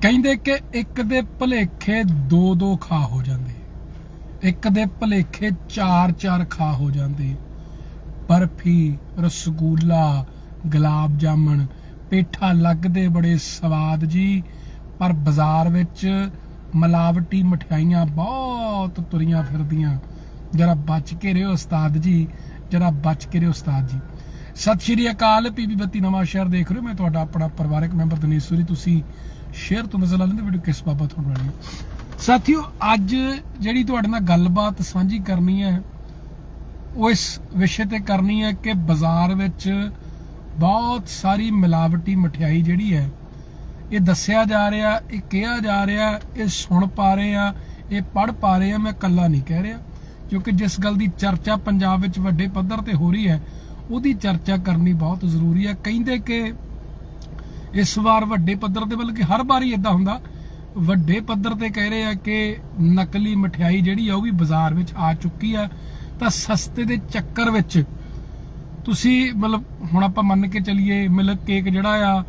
ਕਹਿੰਦੇ ਕਿ ਇੱਕ ਦੇ ਭਲੇਖੇ ਦੋ ਦੋ ਖਾ ਹੋ ਜਾਂਦੇ। ਇੱਕ ਦੇ ਭਲੇਖੇ ਚਾਰ ਚਾਰ ਖਾ ਹੋ ਜਾਂਦੇ। ਬਰਫੀ, ਰਸਗੁੱਲਾ, ਗੁਲਾਬ ਜਾਮਣ, ਪੇਠਾ ਲੱਗਦੇ ਬੜੇ ਸਵਾਦ ਜੀ, ਪਰ ਬਾਜ਼ਾਰ ਵਿੱਚ ਮਲਾਵਟੀ ਮਠਿਆਈਆਂ ਬਹੁਤ ਤੁਰੀਆਂ ਫਿਰਦੀਆਂ। ਜਰਾ ਬਚ ਕੇ ਰਹੋ ਉਸਤਾਦ ਜੀ, ਜਰਾ ਬਚ ਕੇ ਰਹੋ ਉਸਤਾਦ ਜੀ। ਸਤਿ ਸ਼੍ਰੀ ਅਕਾਲ ਪੀਬੀ ਬੱਤੀ ਨਵਾਂ ਸ਼ਹਿਰ ਦੇਖ ਰਹੇ ਹੋ। ਮੈਂ ਤੁਹਾਡਾ ਆਪਣਾ ਪਰਿਵਾਰਕ ਮੈਂਬਰ ਦਨੀਸ਼ ਸੂਰੀ। ਤੁਸੀਂ ਸ਼ੇਅਰ ਤੋਂ ਨਜ਼ਰ ਲਾ ਲੈਂਦੇ, ਵੀਡੀਓ ਕਿਸ ਬਾਬਤ ਹੋਣ ਵਾਲੀ ਹੈ। ਸਾਥੀਓ, ਅੱਜ ਜਿਹੜੀ ਤੁਹਾਡੇ ਨਾਲ ਗੱਲਬਾਤ ਸਾਂਝੀ ਕਰਨੀ ਹੈ, ਉਹ ਇਸ ਵਿਸ਼ੇ ਤੇ ਕਰਨੀ ਹੈ ਕਿ ਬਾਜ਼ਾਰ ਵਿੱਚ ਬਹੁਤ ਸਾਰੀ ਮਿਲਾਵਟੀ ਮਠਿਆਈ ਜਿਹੜੀ ਹੈ, ਇਹ ਦੱਸਿਆ ਜਾ ਰਿਹਾ, ਇਹ ਕਿਹਾ ਜਾ ਰਿਹਾ, ਇਹ ਸੁਣ ਪਾ ਰਹੇ ਆ ਇਹ ਪੜ ਪਾ ਰਹੇ ਆ ਮੈਂ ਕੱਲਾ ਨਹੀਂ ਕਹਿ ਰਿਹਾ। ਕਿਉਂਕਿ ਜਿਸ ਗੱਲ ਦੀ ਚਰਚਾ ਪੰਜਾਬ ਵਿੱਚ ਵੱਡੇ ਪੱਧਰ ਤੇ ਹੋ ਰਹੀ ਹੈ, ਉਹਦੀ ਚਰਚਾ ਕਰਨੀ ਬਹੁਤ ਜ਼ਰੂਰੀ ਹੈ। ਕਹਿੰਦੇ ਕਿ ਇਸ ਵਾਰ ਵੱਡੇ ਪੱਧਰ ਤੇ, ਬਲਕਿ ਹਰ ਵਾਰੀ ਇਦਾਂ ਹੁੰਦਾ, ਵੱਡੇ ਪੱਧਰ ਤੇ ਕਹਿ ਰਹੇ ਆ ਕਿ ਨਕਲੀ ਮਠਿਆਈ ਜਿਹੜੀ ਆ, ਉਹ ਵੀ ਬਾਜ਼ਾਰ ਵਿੱਚ ਆ ਚੁੱਕੀ ਆ। ਤਾਂ ਸਸਤੇ ਦੇ ਚੱਕਰ ਵਿੱਚ ਤੁਸੀਂ, ਮਤਲਬ ਹੁਣ ਆਪਾਂ ਮੰਨ ਕੇ ਚੱਲੀਏ, ਮਿਲਕ ਕੇਕ ਜਿਹੜਾ ਆ,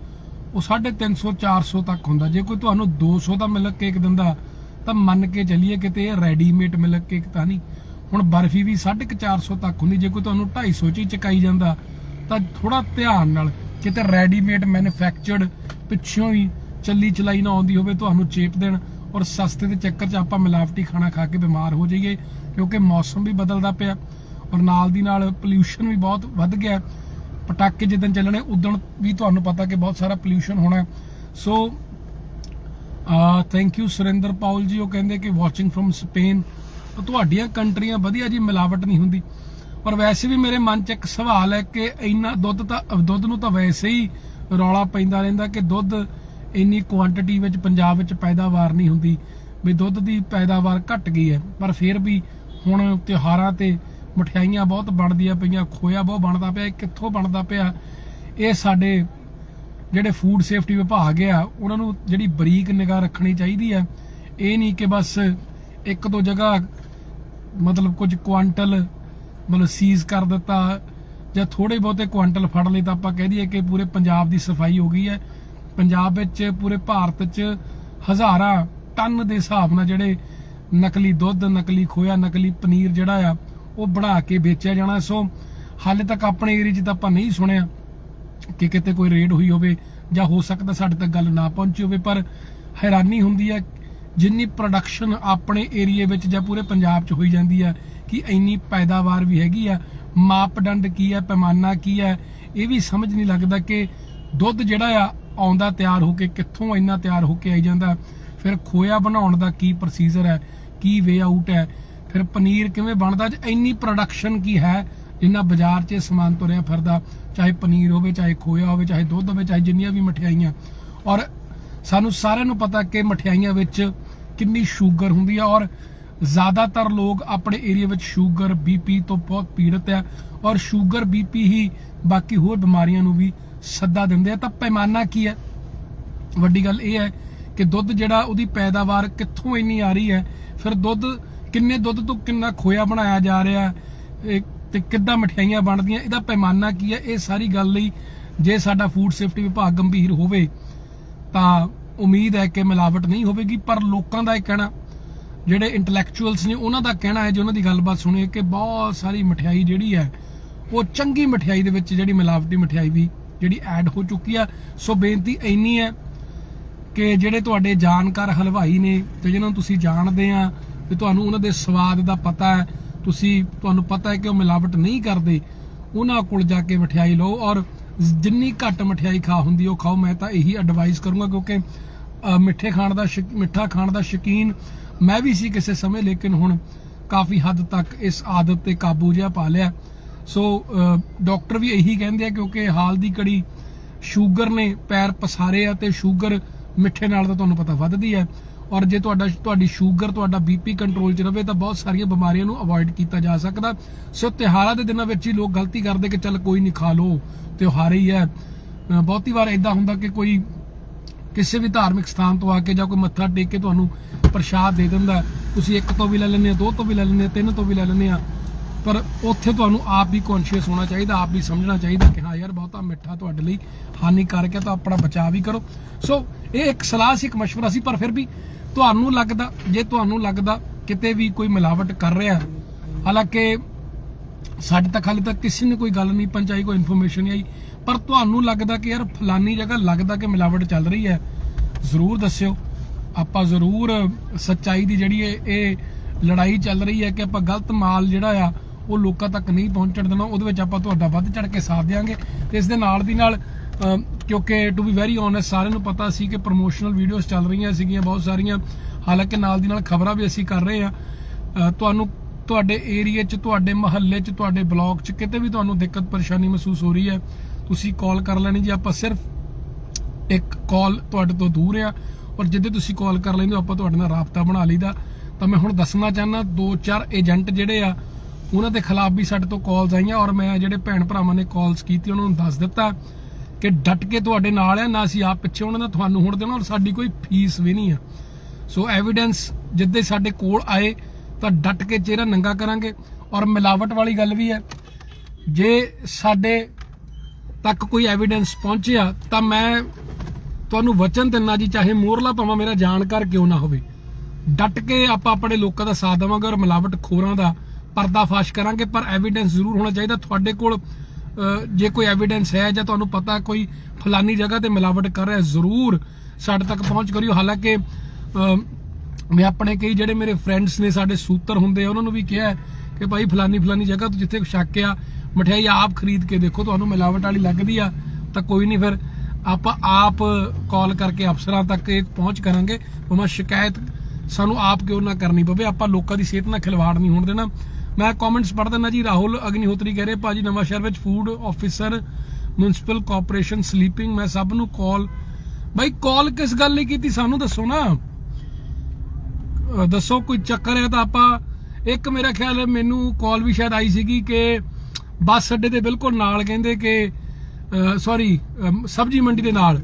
ਉਹ 350 400 ਤੱਕ ਹੁੰਦਾ। ਜੇ ਕੋਈ ਤੁਹਾਨੂੰ 200 ਦਾ ਮਿਲਕ ਕੇਕ ਦਿੰਦਾ, ਤਾਂ ਮੰਨ ਕੇ ਚੱਲੀਏ ਕਿਤੇ ਰੈਡੀਮੇਡ ਮਿਲਕ ਕੇਕ ਤਾਂ ਨਹੀਂ। ਹੁਣ ਬਰਫੀ ਵੀ 450 ਤੱਕ ਹੁੰਦੀ। ਜੇ ਕੋਈ ਤੁਹਾਨੂੰ 250 ਚ ਹੀ ਚਕਾਈ ਜਾਂਦਾ, ਤਾਂ ਥੋੜਾ ਧਿਆਨ ਨਾਲ ਕਿਤੇ ਰੈਡੀਮੇਡ ਮੈਨੂਫੈਕਚਰਡ ਪਿੱਛੋਂ ਹੀ ਚੱਲੀ ਚਲਾਈ ਨਾ ਆਉਂਦੀ ਹੋਵੇ, ਤੁਹਾਨੂੰ ਚੇਪ ਦੇਣ ਔਰ ਸਸਤੇ ਦੇ ਚੱਕਰ 'ਚ ਆਪਾਂ ਮਿਲਾਵਟੀ ਖਾਣਾ ਖਾ ਕੇ ਬਿਮਾਰ ਹੋ ਜਾਈਏ, ਕਿਉਂਕਿ ਮੌਸਮ ਵੀ ਬਦਲਦਾ ਪਿਆ ਔਰ ਨਾਲ ਦੀ ਨਾਲ ਪੋਲਿਊਸ਼ਨ ਵੀ ਬਹੁਤ ਵੱਧ ਗਿਆ। ਪਟਾਕੇ ਜਿੱਦਣ ਚੱਲਣੇ ਉਦੋਂ ਵੀ ਤੁਹਾਨੂੰ ਪਤਾ ਕਿ ਬਹੁਤ ਸਾਰਾ ਪੋਲਿਊਸ਼ਨ ਹੋਣਾ ਸੋ ਆ ਥੈਂਕ ਯੂ ਸੁਰਿੰਦਰ ਪਾਉਲ ਜੀ, ਉਹ ਕਹਿੰਦੇ ਕਿ ਵਾਚਿੰਗ ਫਰਮ ਸਪੇਨ ਤੁਹਾਡੀਆਂ ਕੰਟਰੀਆਂ ਵਧੀਆ ਜੀ, ਮਿਲਾਵਟ ਨਹੀਂ ਹੁੰਦੀ। ਪਰ ਵੈਸੇ ਵੀ ਮੇਰੇ ਮਨ 'ਚ ਇੱਕ ਸਵਾਲ ਹੈ ਕਿ ਇੰਨਾ ਦੁੱਧ ਤਾਂ, ਦੁੱਧ ਨੂੰ ਤਾਂ ਵੈਸੇ ਹੀ ਰੌਲਾ ਪੈਂਦਾ ਰਹਿੰਦਾ ਕਿ ਦੁੱਧ ਇੰਨੀ ਕੁਆਂਟੀਟੀ ਵਿੱਚ ਪੰਜਾਬ ਵਿੱਚ ਪੈਦਾਵਾਰ ਨਹੀਂ ਹੁੰਦੀ, ਵੀ ਦੁੱਧ ਦੀ ਪੈਦਾਵਾਰ ਘਟ ਗਈ ਹੈ। ਪਰ ਫਿਰ ਵੀ ਹੁਣ ਤਿਉਹਾਰਾਂ ਤੇ ਮਠਿਆਈਆਂ ਬਹੁਤ ਬਣਦੀਆਂ ਪਈਆਂ, ਖੋਇਆ ਬਹੁਤ ਬਣਦਾ ਪਿਆ ਕਿੱਥੋਂ ਬਣਦਾ ਪਿਆ? ਇਹ ਸਾਡੇ ਜਿਹੜੇ ਫੂਡ ਸੇਫਟੀ ਵਿਭਾਗ ਆ, ਉਹਨਾਂ ਨੂੰ ਜਿਹੜੀ ਬਰੀਕ ਨਿਗਾਹ ਰੱਖਣੀ ਚਾਹੀਦੀ ਹੈ। ਇਹ ਨਹੀਂ ਕਿ ਬਸ ਇੱਕ ਦੋ ਜਗ੍ਹਾ ਮਤਲਬ ਕੁਝ ਕੁਆਂਟਲ ਮਤਲਬ ਸੀਜ਼ ਕਰ ਦਿੱਤਾ ਜਾਂ ਥੋੜੇ ਬਹੁਤੇ ਕੁਆਂਟਲ ਫੜ ਲਏ ਤਾਂ ਆਪਾਂ ਕਹਿ ਦਈਏ ਕਿ ਪੂਰੇ ਪੰਜਾਬ ਦੀ ਸਫ਼ਾਈ ਹੋ ਗਈ ਹੈ। ਪੰਜਾਬ ਵਿੱਚ ਪੂਰੇ ਭਾਰਤ 'ਚ ਹਜ਼ਾਰਾਂ ਟਨ ਦੇ ਹਿਸਾਬ ਨਾਲ ਜਿਹੜੇ ਨਕਲੀ ਦੁੱਧ, ਨਕਲੀ ਖੋਇਆ, ਨਕਲੀ ਪਨੀਰ ਜਿਹੜਾ ਆ, ਉਹ ਬਣਾ ਕੇ ਵੇਚਿਆ ਜਾਣਾ। ਸੋ ਹਾਲੇ ਤੱਕ ਆਪਣੇ ਏਰੀਆ 'ਚ ਤਾਂ ਆਪਾਂ ਨਹੀਂ ਸੁਣਿਆ ਕਿ ਕਿਤੇ ਕੋਈ ਰੇਡ ਹੋਈ ਹੋਵੇ ਜਾਂ ਹੋ ਸਕਦਾ ਸਾਡੇ ਤੱਕ ਗੱਲ ਨਾ ਪਹੁੰਚੀ ਹੋਵੇ, ਪਰ ਹੈਰਾਨੀ ਹੁੰਦੀ ਹੈ ਜਿੰਨੀ ਪ੍ਰੋਡਕਸ਼ਨ ਆਪਣੇ ਏਰੀਆ ਵਿੱਚ ਜਾਂ ਪੂਰੇ ਪੰਜਾਬ 'ਚ ਹੋਈ ਜਾਂਦੀ ਹੈ ਕਿ ਇੰਨੀ ਪੈਦਾਵਾਰ ਵੀ ਹੈਗੀ ਆ, ਮਾਪਦੰਡ ਕੀ ਹੈ ਪੈਮਾਨਾ ਕੀ ਹੈ ਇਹ ਵੀ ਸਮਝ ਨਹੀਂ ਲੱਗਦਾ ਕਿ ਦੁੱਧ ਜਿਹੜਾ ਆ ਆਉਂਦਾ ਤਿਆਰ ਹੋ ਕੇ ਕਿੱਥੋਂ ਇੰਨਾ ਤਿਆਰ ਹੋ ਕੇ ਆਈ ਜਾਂਦਾ। ਫਿਰ ਖੋਇਆ ਬਣਾਉਣ ਦਾ ਕੀ ਪ੍ਰੋਸੀਜਰ ਹੈ, ਕੀ ਵੇ ਆਊਟ ਹੈ, ਫਿਰ ਪਨੀਰ ਕਿਵੇਂ ਬਣਦਾ ਜੇ ਇੰਨੀ ਪ੍ਰੋਡਕਸ਼ਨ ਕੀ ਹੈ, ਜਿੰਨਾ ਬਾਜ਼ਾਰ 'ਚ ਸਮਾਨ ਤੁਰਿਆ ਫਿਰਦਾ, ਚਾਹੇ ਪਨੀਰ ਹੋਵੇ, ਚਾਹੇ ਖੋਇਆ ਹੋਵੇ, ਚਾਹੇ ਦੁੱਧ ਹੋਵੇ, ਚਾਹੇ ਜਿੰਨੀਆਂ ਵੀ ਮਠਿਆਈਆਂ। ਔਰ ਸਾਨੂੰ ਸਾਰਿਆਂ ਨੂੰ ਪਤਾ ਕਿ ਮਠਿਆਈਆਂ ਵਿੱਚ ਕਿੰਨੀ ਸ਼ੂਗਰ ਹੁੰਦੀ ਆ ਔਰ ਜ਼ਿਆਦਾਤਰ ਲੋਕ ਆਪਣੇ ਏਰੀਆ ਵਿੱਚ ਸ਼ੂਗਰ ਬੀਪੀ ਤੋਂ ਬਹੁਤ ਪੀੜਤ ਆ ਔਰ ਸ਼ੂਗਰ ਬੀਪੀ ਹੀ ਬਾਕੀ ਹੋਰ ਬਿਮਾਰੀਆਂ ਨੂੰ ਵੀ ਸੱਦਾ ਦਿੰਦੇ ਆ। ਤਾਂ ਪੈਮਾਨਾ ਕੀ ਹੈ? ਵੱਡੀ ਗੱਲ ਇਹ ਹੈ ਕਿ ਦੁੱਧ ਜਿਹੜਾ ਉਹਦੀ ਪੈਦਾਵਾਰ ਕਿੱਥੋਂ ਇੰਨੀ ਆ ਰਹੀ ਹੈ? ਫਿਰ ਦੁੱਧ ਕਿੰਨੇ ਦੁੱਧ ਤੋਂ ਕਿੰਨਾ ਖੋਇਆ ਬਣਾਇਆ ਜਾ ਰਿਹਾ? ਹੈ, ਤੇ ਕਿੱਦਾਂ ਮਠਿਆਈਆਂ ਬਣਦੀਆਂ? ਇਹਦਾ ਪੈਮਾਨਾ ਕੀ ਹੈ? ਇਹ ਸਾਰੀ ਗੱਲ ਲਈ ਜੇ ਸਾਡਾ ਫੂਡ ਸੇਫਟੀ ਵਿਭਾਗ ਗੰਭੀਰ ਹੋਵੇ ਤਾਂ ਉਮੀਦ ਹੈ ਕਿ ਮਿਲਾਵਟ ਨਹੀਂ ਹੋਵੇਗੀ, ਪਰ ਲੋਕਾਂ ਦਾ ਇਹ ਕਹਿਣਾ, ਜਿਹੜੇ ਇੰਟੈਲੈਕਚੁਅਲਸ ਨੇ ਉਹਨਾਂ ਦਾ ਕਹਿਣਾ ਹੈ, ਜੇ ਉਹਨਾਂ ਦੀ ਗੱਲਬਾਤ ਸੁਣੀਏ, ਕਿ ਬਹੁਤ ਸਾਰੀ ਮਠਿਆਈ ਜਿਹੜੀ ਹੈ, ਉਹ ਚੰਗੀ ਮਠਿਆਈ ਦੇ ਵਿੱਚ ਜਿਹੜੀ ਮਿਲਾਵਟੀ ਮਠਿਆਈ ਵੀ ਜਿਹੜੀ ਐਡ ਹੋ ਚੁੱਕੀ ਆ। ਸੋ ਬੇਨਤੀ ਇੰਨੀ ਹੈ ਕਿ ਜਿਹੜੇ ਤੁਹਾਡੇ ਜਾਣਕਾਰ ਹਲਵਾਈ ਨੇ ਤੇ ਜਿਹਨਾਂ ਨੂੰ ਤੁਸੀਂ ਜਾਣਦੇ ਆ, ਤੇ ਤੁਹਾਨੂੰ ਉਹਨਾਂ ਦੇ ਸਵਾਦ ਦਾ ਪਤਾ ਹੈ, ਤੁਸੀਂ, ਤੁਹਾਨੂੰ ਪਤਾ ਹੈ ਕਿ ਉਹ ਮਿਲਾਵਟ ਨਹੀਂ ਕਰਦੇ, ਉਹਨਾਂ ਕੋਲ ਜਾ ਕੇ ਮਠਿਆਈ ਲਓ ਔਰ ਜਿੰਨੀ ਘੱਟ ਮਠਿਆਈ ਖਾ ਹੁੰਦੀ ਉਹ ਖਾਓ, ਮੈਂ ਤਾਂ ਇਹੀ ਐਡਵਾਈਸ ਕਰੂੰਗਾ ਕਿਉਂਕਿ ਮਿੱਠੇ ਖਾਣ ਦਾ ਸ਼ੌਕ- ਮਿੱਠਾ ਖਾਣ ਦਾ ਸ਼ੌਕੀਨ ਮੈਂ ਵੀ ਸੀ ਕਿਸੇ ਸਮੇਂ, ਲੇਕਿਨ ਹੁਣ ਕਾਫੀ ਹੱਦ ਤੱਕ ਇਸ ਆਦਤ ਤੇ ਕਾਬੂ ਜਿਹਾ ਪਾ ਲਿਆ। ਸੋ ਡਾਕਟਰ ਵੀ ਇਹੀ ਕਹਿੰਦੇ ਆ ਕਿਉਂਕਿ ਹਾਲ ਦੀ ਕੜੀ ਸ਼ੂਗਰ ਨੇ ਪੈਰ ਪਸਾਰੇ ਆ ਤੇ ਸ਼ੂਗਰ ਮਿੱਠੇ ਨਾਲ ਤਾਂ ਤੁਹਾਨੂੰ ਪਤਾ ਵੱਧਦੀ ਹੈ ਔਰ ਜੇ ਤੁਹਾਡਾ, ਤੁਹਾਡੀ ਸ਼ੂਗਰ, ਤੁਹਾਡਾ ਬੀਪੀ ਕੰਟਰੋਲ 'ਚ ਰਵੇ ਤਾਂ ਬਹੁਤ ਸਾਰੀਆਂ ਬਿਮਾਰੀਆਂ ਨੂੰ ਅਵੋਇਡ ਕੀਤਾ ਜਾ ਸਕਦਾ। ਸੋ ਤਿਉਹਾਰਾਂ ਦੇ ਦਿਨਾਂ ਵਿੱਚ ਹੀ ਲੋਕ ਗਲਤੀ ਕਰਦੇ ਕਿ ਚੱਲ ਕੋਈ ਨਹੀਂ ਖਾ ਲਓ। ਤਿਉਹਾਰ ਹੀ ਹੈ। ਬਹੁਤੀ ਵਾਰ ਇਦਾਂ ਹੁੰਦਾ ਕਿ ਕੋਈ ਕਿਸੇ ਵੀ ਧਾਰਮਿਕ ਸਥਾਨ ਤੋਂ ਆ ਕੇ ਜਾਂ ਕੋਈ ਮੱਥਾ ਟੇਕ ਕੇ ਤੁਹਾਨੂੰ ਪ੍ਰਸ਼ਾਦ ਦੇ ਦਿੰਦਾ ਤੁਸੀਂ ਇੱਕ ਤੋਂ ਵੀ ਲੈ ਲੈਂਦੇ ਆ ਦੋ ਤੋਂ ਵੀ ਲੈ ਲੈਂਦੇ ਆ ਤਿੰਨ ਤੋਂ ਵੀ ਲੈ ਲੈਂਦੇ ਆ ਪਰ ਉੱਥੇ ਤੁਹਾਨੂੰ ਆਪ ਵੀ ਕੌਨਸ਼ੀਅਸ ਹੋਣਾ ਚਾਹੀਦਾ, ਆਪ ਵੀ ਸਮਝਣਾ ਚਾਹੀਦਾ ਕਿ ਹਾਂ ਯਾਰ ਬਹੁਤਾ ਮਿੱਠਾ ਤੁਹਾਡੇ ਲਈ ਹਾਨੀਕਾਰਕ ਹੈ ਤਾਂ ਆਪਣਾ ਬਚਾਅ ਵੀ ਕਰੋ। ਸੋ ਇਹ ਇੱਕ ਸਲਾਹ ਸੀ, ਇੱਕ ਮਸ਼ਵਰਾ ਸੀ, ਪਰ ਫਿਰ ਵੀ ਤੁਹਾਨੂੰ ਲੱਗਦਾ, ਜੇ ਤੁਹਾਨੂੰ ਲੱਗਦਾ ਕਿਤੇ ਵੀ ਕੋਈ ਮਿਲਾਵਟ ਕਰ ਰਿਹਾ ਹਾਲਾਂਕਿ ਸਾਡੇ ਤੱਕ ਹਾਲੇ ਤੱਕ ਕਿਸੇ ਨੇ ਕੋਈ ਗੱਲ ਨਹੀਂ ਪਹੁੰਚਾਈ, ਕੋਈ ਇਨਫੋਰਮੇਸ਼ਨ ਨਹੀਂ ਆਈ। ਪਰ ਤੁਹਾਨੂੰ ਲੱਗਦਾ ਕਿ ਯਾਰ ਫਲਾਨੀ ਜਗ੍ਹਾ ਲੱਗਦਾ ਕਿ ਮਿਲਾਵਟ ਚੱਲ ਰਹੀ ਹੈ? ਜ਼ਰੂਰ ਦੱਸਿਓ। ਆਪਾਂ ਜ਼ਰੂਰ ਸੱਚਾਈ ਦੀ ਜਿਹੜੀ ਇਹ ਇਹ ਲੜਾਈ ਚੱਲ ਰਹੀ ਹੈ ਕਿ ਆਪਾਂ ਗਲਤ ਮਾਲ ਜਿਹੜਾ ਆ, ਉਹ ਲੋਕਾਂ ਤੱਕ ਨਹੀਂ ਪਹੁੰਚਣ ਦੇਣਾ। ਉਹਦੇ ਵਿੱਚ ਆਪਾਂ ਤੁਹਾਡਾ ਵੱਧ ਚੜ ਕੇ ਸਾਥ ਦੇਵਾਂਗੇ ਤੇ ਇਸ ਦੇ ਨਾਲ ਦੀ ਨਾਲ ਕਿਉਂਕਿ ਟੂ ਬੀ ਵੈਰੀ ਓਨੈਸਟ ਸਾਰਿਆਂ ਨੂੰ ਪਤਾ ਸੀ ਕਿ ਪ੍ਰੋਮੋਸ਼ਨਲ ਵੀਡੀਓਜ਼ ਚੱਲ ਰਹੀਆਂ ਸੀਗੀਆਂ, ਬਹੁਤ ਸਾਰੀਆਂ। ਹਾਲਾਂਕਿ ਨਾਲ ਦੀ ਨਾਲ ਖਬਰਾਂ ਵੀ ਅਸੀਂ ਕਰ ਰਹੇ ਆ ਤੁਹਾਨੂੰ ਤੁਹਾਡੇ ਏਰੀਆ 'ਚ, ਤੁਹਾਡੇ ਮਹੱਲੇ 'ਚ, ਤੁਹਾਡੇ ਬਲਾਕ 'ਚ ਕਿਤੇ ਵੀ ਤੁਹਾਨੂੰ ਦਿੱਕਤ, ਪਰੇਸ਼ਾਨੀ ਮਹਿਸੂਸ ਹੋ ਰਹੀ ਹੈ, ਤੁਸੀਂ ਕਾਲ ਕਰ ਲੈਣੀ ਜੀ। ਆਪਾਂ ਸਿਰਫ ਇੱਕ ਕਾਲ ਤੁਹਾਡੇ ਤੋਂ ਦੂਰ ਆ ਔਰ ਜਿੱਦੇ ਤੁਸੀਂ ਕਾਲ ਕਰ ਲੈਂਦੇ ਹੋ, ਆਪਾਂ ਤੁਹਾਡੇ ਨਾਲ ਰਾਬਤਾ ਬਣਾ ਲਈਦਾ। ਤਾਂ ਮੈਂ ਹੁਣ ਦੱਸਣਾ ਚਾਹੁੰਦਾ, ਦੋ ਚਾਰ ਏਜੰਟ ਜਿਹੜੇ ਆ, ਉਹਨਾਂ ਦੇ ਖਿਲਾਫ ਵੀ ਸਾਡੇ ਤੋਂ ਕਾਲਸ ਆਈਆਂ ਔਰ ਮੈਂ ਜਿਹੜੇ ਭੈਣ ਭਰਾਵਾਂ ਨੇ ਕਾਲਸ ਕੀਤੀ ਉਹਨਾਂ ਨੂੰ ਦੱਸ ਦਿੱਤਾ ਕਿ ਡਟ ਕੇ ਤੁਹਾਡੇ ਨਾਲ ਆ, ਨਾ ਅਸੀਂ ਆਪ ਪਿੱਛੇ ਉਹਨਾਂ ਦਾ ਤੁਹਾਨੂੰ ਹੁਣ ਦੇਣਾ ਔਰ ਸਾਡੀ ਕੋਈ ਫੀਸ ਵੀ ਨਹੀਂ ਆ। ਸੋ ਐਵੀਡੈਂਸ ਜਿੱਦੇ ਸਾਡੇ ਕੋਲ ਆਏ ਤਾਂ ਡਟ ਕੇ ਚਿਹਰਾ ਨੰਗਾ ਕਰਾਂਗੇ। ਔਰ ਮਿਲਾਵਟ ਵਾਲੀ ਗੱਲ ਵੀ ਹੈ, ਜੇ ਸਾਡੇ ਤੱਕ ਕੋਈ ਐਵੀਡੈਂਸ ਪਹੁੰਚਿਆ, ਤਾਂ ਮੈਂ ਤੁਹਾਨੂੰ ਵਚਨ ਦਿੰਨਾ ਜੀ, ਚਾਹੇ ਮੋਹਰਲਾ ਪਾਵਾਂ ਮੇਰਾ ਜਾਣਕਾਰ ਕਿਉਂ ਨਾ ਹੋਵੇ। ਡਟ ਕੇ ਆਪਾਂ ਆਪਣੇ ਲੋਕਾਂ ਦਾ ਸਾਥ ਦੇਵਾਂਗੇ ਔਰ ਮਿਲਾਵਟ ਖੋਰਾਂ ਦਾ ਪਰਦਾਫਾਸ਼ ਕਰਾਂਗੇ, ਪਰ ਐਵੀਡੈਂਸ ਜ਼ਰੂਰ ਹੋਣਾ ਚਾਹੀਦਾ। ਤੁਹਾਡੇ ਕੋਲ ਜੇ ਕੋਈ ਐਵੀਡੈਂਸ ਹੈ ਜਾਂ ਤੁਹਾਨੂੰ ਪਤਾ ਕੋਈ ਫਲਾਨੀ ਜਗ੍ਹਾ ਤੇ ਮਿਲਾਵਟ ਕਰ ਰਿਹਾ ਜ਼ਰੂਰ ਸਾਡੇ ਤੱਕ ਪਹੁੰਚ ਕਰਿਓ। ਹਾਲਾਂਕਿ ਮੈਂ ਆਪਣੇ ਕਈ ਜਿਹੜੇ ਮੇਰੇ ਫਰੈਂਡਸ ਨੇ ਸਾਡੇ ਸੂਤਰ ਹੁੰਦੇ ਆ, ਉਹਨਾਂ ਨੂੰ ਵੀ ਕਿਹਾ ਕਿ ਭਾਈ ਫਲਾਨੀ ਫਲਾਨੀ ਜਗ੍ਹਾ ਤੋਂ ਜਿੱਥੇ ਸ਼ੱਕ ਆ, ਮਠਿਆਈ ਆਪ ਖਰੀਦ ਕੇ ਦੇਖੋ, ਤੁਹਾਨੂੰ ਮਿਲਾਵਟ ਵਾਲੀ ਲੱਗਦੀ ਆ, ਤਾਂ ਕੋਈ ਨਹੀਂ ਫਿਰ ਆਪਾਂ ਆਪ ਕਾਲ ਕਰਕੇ ਅਫਸਰਾਂ ਤੱਕ ਇਹ ਪਹੁੰਚ ਕਰਾਂਗੇ ਭਾਵੇਂ ਸ਼ਿਕਾਇਤ ਸਾਨੂੰ ਆਪ ਕਿਉਂ ਨਾ ਕਰਨੀ ਪਵੇ, ਆਪਾਂ ਲੋਕਾਂ ਦੀ ਸਿਹਤ ਨਾਲ ਖਿਲਵਾੜ ਨਹੀਂ ਹੋਣ ਦੇਣਾ। ਮੈਂ ਕਮੈਂਟਸ ਪੜ੍ਹ ਦਿੰਦਾ ਜੀ, ਰਾਹੁਲ ਅਗਨੀਹੋਤਰੀ ਕਹਿ ਰਹੇ, ਭਾਜੀ ਨਵਾਂ ਸ਼ਹਿਰ ਵਿੱਚ food officer municipal corporation sleeping ਮੈਂ ਸਭ ਨੂੰ ਕਾਲ ਬਾਈ ਕਾਲ ਕਿਸ ਗੱਲ ਲਈ ਕੀਤੀ, ਸਾਨੂੰ ਦੱਸੋ ਨਾ। ਦੱਸੋ ਕੋਈ ਚੱਕਰ ਹੈ ਤਾਂ ਆਪਾਂ, ਇੱਕ ਮੇਰਾ ਖਿਆਲ ਮੈਨੂੰ ਕਾਲ ਵੀ ਸ਼ਾਇਦ ਆਈ ਸੀਗੀ ਕਿ ਬੱਸ ਅੱਡੇ ਦੇ ਬਿਲਕੁਲ ਨਾਲ ਕਹਿੰਦੇ ਕਿ ਸੌਰੀ ਸਬਜੀ ਮੰਡੀ ਦੇ ਨਾਲ।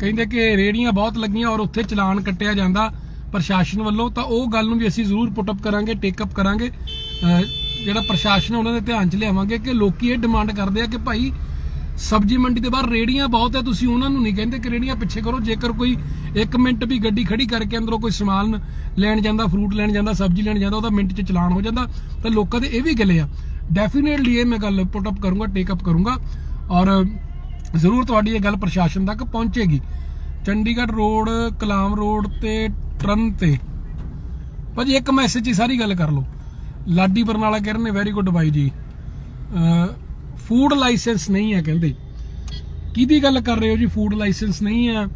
ਕਹਿੰਦੇ ਕਿ ਰੇੜੀਆਂ ਬਹੁਤ ਲੱਗੀਆਂ ਔਰ ਉੱਥੇ ਚਲਾਨ ਕੱਟਿਆ ਜਾਂਦਾ ਪ੍ਰਸ਼ਾਸਨ ਵੱਲੋਂ, ਤਾਂ ਉਹ ਗੱਲ ਨੂੰ ਵੀ ਅਸੀਂ ਜ਼ਰੂਰ ਪੁੱਟ ਅਪ ਕਰਾਂਗੇ ਟੇਕ ਅਪ ਕਰਾਂਗੇ। ਜਿਹੜਾ ਪ੍ਰਸ਼ਾਸਨ ਉਹਨਾਂ ਦੇ ਧਿਆਨ 'ਚ ਲਿਆਵਾਂਗੇ ਕਿ ਲੋਕੀ ਇਹ ਡਿਮਾਂਡ ਕਰਦੇ ਆ ਕਿ ਭਾਈ ਸਬਜੀ ਮੰਡੀ ਦੇ ਬਾਹਰ ਰੇੜੀਆਂ ਬਹੁਤ ਹੈ, ਤੁਸੀਂ ਉਹਨਾਂ ਨੂੰ ਨਹੀਂ ਕਹਿੰਦੇ ਕਿ ਰੇੜੀਆਂ ਪਿੱਛੇ ਕਰੋ, ਜੇਕਰ ਕੋਈ 1 ਮਿੰਟ ਵੀ ਗੱਡੀ ਖੜੀ ਕਰਕੇ ਅੰਦਰੋਂ ਕੋਈ ਸਮਾਨ ਲੈਣ ਜਾਂਦਾ ਫਰੂਟ ਲੈਣ ਜਾਂਦਾ, ਸਬਜੀ ਲੈਣ ਜਾਂਦਾ, ਉਹਦਾ ਮਿੰਟ 'ਚ ਚਲਾਨ ਹੋ ਜਾਂਦਾ, ਤਾਂ ਲੋਕਾਂ ਦੇ ਇਹ ਵੀ ਗੱਲੇ ਆ। ਡੈਫੀਨੇਟਲੀ ਇਹ ਮੈਂ ਗੱਲ ਪੁੱਟ ਅਪ ਕਰੂੰਗਾ ਟੇਕ ਅਪ ਕਰੂੰਗਾ। ਔਰ ਜ਼ਰੂਰ ਤੁਹਾਡੀ ਇਹ ਗੱਲ ਪ੍ਰਸ਼ਾਸਨ ਤੱਕ ਪਹੁੰਚੇਗੀ। ਚੰਡੀਗੜ੍ਹ ਰੋਡ, ਕਲਾਮ ਰੋਡ ਤੇ, ਟਰਨ ਤੇ। ਭਾਜੀ, ਇੱਕ ਮੈਸੇਜ 'ਚ ਹੀ ਸਾਰੀ ਗੱਲ ਕਰ ਲਓ। ਲਾਡੀ ਬਰਨਾਲਾ ਕਹਿ ਰਹੇ ਨੇ ਵੈਰੀ ਗੁੱਡ ਬਾਈ ਜੀ। ਫੂਡ ਲਾਇਸੈਂਸ ਨਹੀਂ ਹੈ ਕਹਿੰਦੇ। ਕਿਹਦੀ ਗੱਲ ਕਰ ਰਹੇ ਹੋ ਜੀ? ਫੂਡ ਲਾਇਸੈਂਸ ਨਹੀਂ ਹੈ।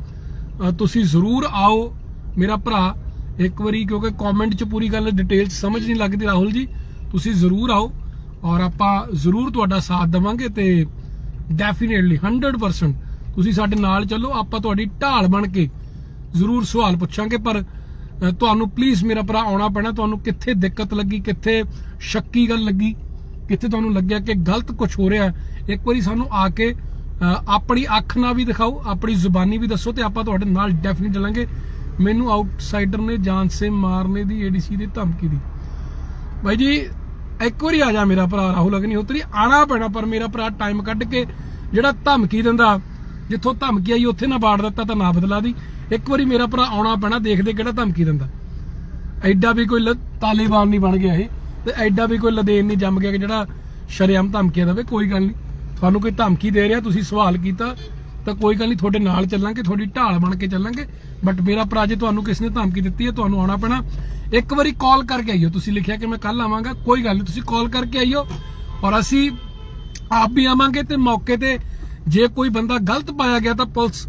ਤੁਸੀਂ ਜ਼ਰੂਰ ਆਓ। ਮੇਰਾ ਭਰਾ, ਇੱਕ ਵਾਰੀ ਕਿਉਂਕਿ ਕਮੈਂਟ 'ਚ ਪੂਰੀ ਗੱਲ ਡਿਟੇਲ 'ਚ ਸਮਝ ਨਹੀਂ ਲੱਗਦੀ ਰਾਹੁਲ ਜੀ, ਤੁਸੀਂ ਜ਼ਰੂਰ ਆਓ ਔਰ ਆਪਾਂ ਜ਼ਰੂਰ ਤੁਹਾਡਾ ਸਾਥ ਦੇਵਾਂਗੇ ਤੇ ਡੈਫੀਨੇਟਲੀ 100% ਤੁਸੀਂ ਸਾਡੇ ਨਾਲ ਚੱਲੋ, ਆਪਾਂ ਤੁਹਾਡੀ ਢਾਲ ਬਣ ਕੇ ਜ਼ਰੂਰ ਸਵਾਲ ਪੁੱਛਾਂਗੇ, ਪਰ ਤੁਹਾਨੂੰ ਪਲੀਜ਼ ਮੇਰਾ ਭਰਾ ਆਉਣਾ ਪੈਣਾ, ਤੁਹਾਨੂੰ ਕਿੱਥੇ ਦਿੱਕਤ ਲੱਗੀ, ਕਿੱਥੇ ਸ਼ੱਕੀ ਗੱਲ ਲੱਗੀ? ਕਿੱਥੇ ਤੁਹਾਨੂੰ ਲੱਗਿਆ ਕਿ ਗਲਤ ਕੁਝ ਹੋ ਰਿਹਾ ਇੱਕ ਵਾਰੀ ਸਾਨੂੰ ਆ ਕੇ ਆਪਣੀ ਅੱਖ ਨਾਲ ਵੀ ਦਿਖਾਓ, ਆਪਣੀ ਜ਼ੁਬਾਨੀ ਵੀ ਦੱਸੋ ਤੇ ਆਪਾਂ ਤੁਹਾਡੇ ਨਾਲ ਡੈਫੀਨਿਟ ਚੱਲਾਂਗੇ। ਮੈਨੂੰ ਆਊਟਸਾਈਡਰ ਨੇ ਜਾਨ ਸੇ ਮਾਰਨੇ ਦੀ ਏਡੀਸੀ ਦੀ ਧਮਕੀ ਦੀ। ਭਾਈ ਜੀ, ਇੱਕ ਵਾਰੀ ਆ ਜਾ ਮੇਰਾ ਭਰਾ, ਰਾਹੁਲ ਅਗਨੀਹੋਤਰੀ ਆਣਾ ਪੈਣਾ, ਪਰ ਮੇਰਾ ਭਰਾ ਟਾਈਮ ਕੱਢ ਕੇ ਜਿਹੜਾ ਧਮਕੀ ਦਿੰਦਾ, ਜਿੱਥੋਂ ਧਮਕੀ ਆਈ ਉੱਥੇ ਨਾ ਬਾੜ ਦਿੱਤਾ ਤਾਂ ਨਾ ਬਦਲਾ ਦੀ। ਇੱਕ ਵਾਰੀ ਮੇਰਾ ਭਰਾ ਆਉਣਾ ਪੈਣਾ, ਦੇਖਦੇ ਕਿਹੜਾ ਧਮਕੀ ਦਿੰਦਾ। ਐਡਾ ਵੀ ਕੋਈ ਲ- ਤਾਲਿਬਾਨ ਨਹੀਂ ਬਣ ਗਿਆ ਇਹ। ਤੇ ਐਡਾ ਵੀ ਕੋਈ ਲਦੇਨ ਨਹੀਂ ਜੰਮ ਗਿਆ ਕਿ ਜਿਹੜਾ ਸ਼ਰੇਆਮ ਧਮਕੀਆਂ ਦੇਵੇ, ਕੋਈ ਗੱਲ ਨਹੀਂ। ਤੁਹਾਨੂੰ ਕੋਈ ਧਮਕੀ ਦੇ ਰਿਹਾ, ਤੁਸੀਂ ਸਵਾਲ ਕੀਤਾ, ਤਾਂ ਕੋਈ ਗੱਲ ਨਹੀਂ, ਤੁਹਾਡੇ ਨਾਲ ਚੱਲਾਂਗੇ, ਤੁਹਾਡੀ ਢਾਲ ਬਣ ਕੇ ਚੱਲਾਂਗੇ। ਬਟ ਮੇਰਾ ਭਰਾ, ਜੇ ਤੁਹਾਨੂੰ ਕਿਸ ਨੇ ਧਮਕੀ ਦਿੱਤੀ ਹੈ, ਤੁਹਾਨੂੰ ਆਉਣਾ ਪੈਣਾ। ਇੱਕ ਵਾਰੀ ਕਾਲ ਕਰਕੇ ਆਈਓ। ਤੁਸੀਂ ਲਿਖਿਆ ਕਿ ਮੈਂ ਕੱਲ ਆਵਾਂਗਾ, ਕੋਈ ਗੱਲ ਨਹੀਂ, ਤੁਸੀਂ ਕਾਲ ਕਰਕੇ ਆਈਓ। ਔਰ ਅਸੀਂ ਆਪ ਵੀ ਆਵਾਂਗੇ ਤੇ ਮੌਕੇ ਤੇ ਜੇ ਕੋਈ ਬੰਦਾ ਗਲਤ ਪਾਇਆ ਗਿਆ ਤਾਂ ਪੁਲਿਸ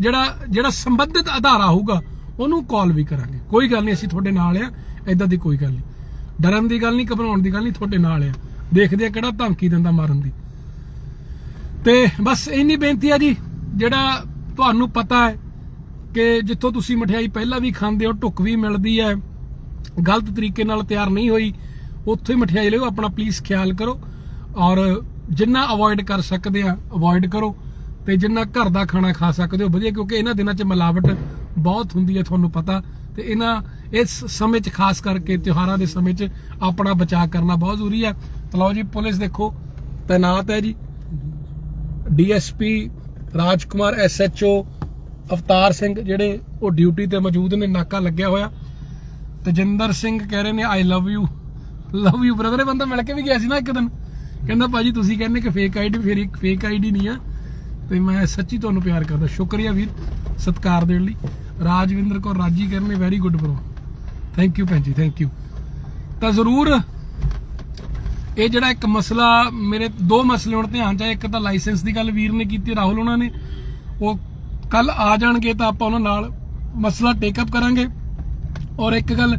ਜਿਹੜਾ ਜਿਹੜਾ ਸੰਬੰਧਿਤ ਅਧਾਰਾ ਹੋਊਗਾ, ਉਹਨੂੰ ਕਾਲ ਵੀ ਕਰਾਂਗੇ। ਕੋਈ ਗੱਲ ਨਹੀਂ, ਅਸੀਂ ਤੁਹਾਡੇ ਨਾਲ ਆ ਐਦਾਂ ਦੀ ਕੋਈ ਗੱਲ ਨਹੀਂ। ਡਰਨ ਦੀ ਗੱਲ ਨਹੀਂ, ਘਬਰਾਉਣ ਦੀ ਗੱਲ ਨਹੀਂ, ਤੁਹਾਡੇ ਨਾਲ ਆ। ਦੇਖਦੇ ਆ ਕਿਹੜਾ ਧਮਕੀ ਦਿੰਦਾ ਮਾਰਨ ਦੀ। ਤੇ ਬਸ ਇੰਨੀ ਬੇਨਤੀ ਆ ਜੀ, ਜਿਹੜਾ ਤੁਹਾਨੂੰ ਪਤਾ ਹੈ ਕਿ ਜਿੱਥੋਂ ਤੁਸੀਂ ਮਠਿਆਈ ਪਹਿਲਾਂ ਵੀ ਖਾਂਦੇ ਹੋ, ਢੁੱਕ ਵੀ ਮਿਲਦੀ ਹੈ, ਗਲਤ ਤਰੀਕੇ ਨਾਲ ਤਿਆਰ ਨਹੀਂ ਹੋਈ, ਉੱਥੋਂ ਹੀ ਮਠਿਆਈ ਲਿਓ, ਆਪਣਾ ਪਲੀਜ਼ ਖਿਆਲ ਕਰੋ ਔਰ ਜਿੰਨਾ ਅਵੋਇਡ ਕਰ ਸਕਦੇ ਆ ਅਵੋਇਡ ਕਰੋ ਤੇ ਜਿੰਨਾ ਘਰ ਦਾ ਖਾਣਾ ਖਾ ਸਕਦੇ ਹੋ, ਵਧੀਆ, ਕਿਉਂਕਿ ਇਹਨਾਂ ਦਿਨਾਂ 'ਚ ਮਿਲਾਵਟ ਬਹੁਤ ਹੁੰਦੀ ਹੈ, ਤੁਹਾਨੂੰ ਪਤਾ। ਤੇ ਇਹਨਾਂ ਇਸ ਸਮੇਂ 'ਚ, ਖਾਸ ਕਰਕੇ ਤਿਉਹਾਰਾਂ ਦੇ ਸਮੇਂ 'ਚ ਆਪਣਾ ਬਚਾਅ ਕਰਨਾ ਬਹੁਤ ਜ਼ਰੂਰੀ ਹੈ ਤਾਂ ਜੀ, ਪੁਲਿਸ ਦੇਖੋ, ਤੈਨਾਤ ਹੈ ਜੀ। ਡੀਐਸਪੀ ਰਾਜਕੁਮਾਰ ਐਸਐਚਓ ਅਵਤਾਰ ਸਿੰਘ ਜਿਹੜੇ ਉਹ ਡਿਊਟੀ ਤੇ ਮੌਜੂਦ ਨੇ, ਨਾਕਾ ਲੱਗਿਆ ਹੋਇਆ। ਤਜਿੰਦਰ ਸਿੰਘ ਕਹਿ ਰਹੇ ਨੇ I love you love you brother ਇਹ ਬੰਦਾ ਮਿਲ ਕੇ ਵੀ ਗਿਆ ਸੀ ਨਾ ਇੱਕ ਦਿਨ। ਕਹਿੰਦਾ, ਭਾਜੀ, ਤੁਸੀਂ ਕਹਿੰਦੇ ਕਿ ਫੇਕ ਆਈਡੀ ਫਿਰ ਇੱਕ ਫੇਕ ਆਈਡੀ ਨਹੀਂ ਆ। ਤੇ ਮੈਂ ਸੱਚੀ ਤੁਹਾਨੂੰ ਪਿਆਰ ਕਰਦਾ। ਸ਼ੁਕਰੀਆ ਵੀਰ, ਸਤਿਕਾਰ ਦੇਣ ਲਈ। ਰਾਜਵਿੰਦਰ ਕੌਰ ਰਾਜੀ ਕਰਨੇ very good bro thank you ਭੈਣ ਜੀ ਥੈਂਕ ਯੂ ਤਾਂ ਜ਼ਰੂਰ ਇਹ ਜਿਹੜਾ ਇੱਕ ਮਸਲਾ ਮੇਰੇ ਦੋ ਮਸਲੇ ਹੁਣ ਧਿਆਨ ਚ ਆਏ, ਇੱਕ ਤਾਂ ਲਾਇਸੈਂਸ ਦੀ ਗੱਲ ਵੀਰ ਨੇ ਕੀਤੀ, ਰਾਹੁਲ ਉਹਨਾਂ ਨੇ। ਉਹ ਕੱਲ ਆ ਜਾਣਗੇ ਤਾਂ ਆਪਾਂ ਉਹਨਾਂ ਨਾਲ ਮਸਲਾ ਟੇਕ ਅਪ ਕਰਾਂਗੇ। ਔਰ ਇੱਕ ਗੱਲ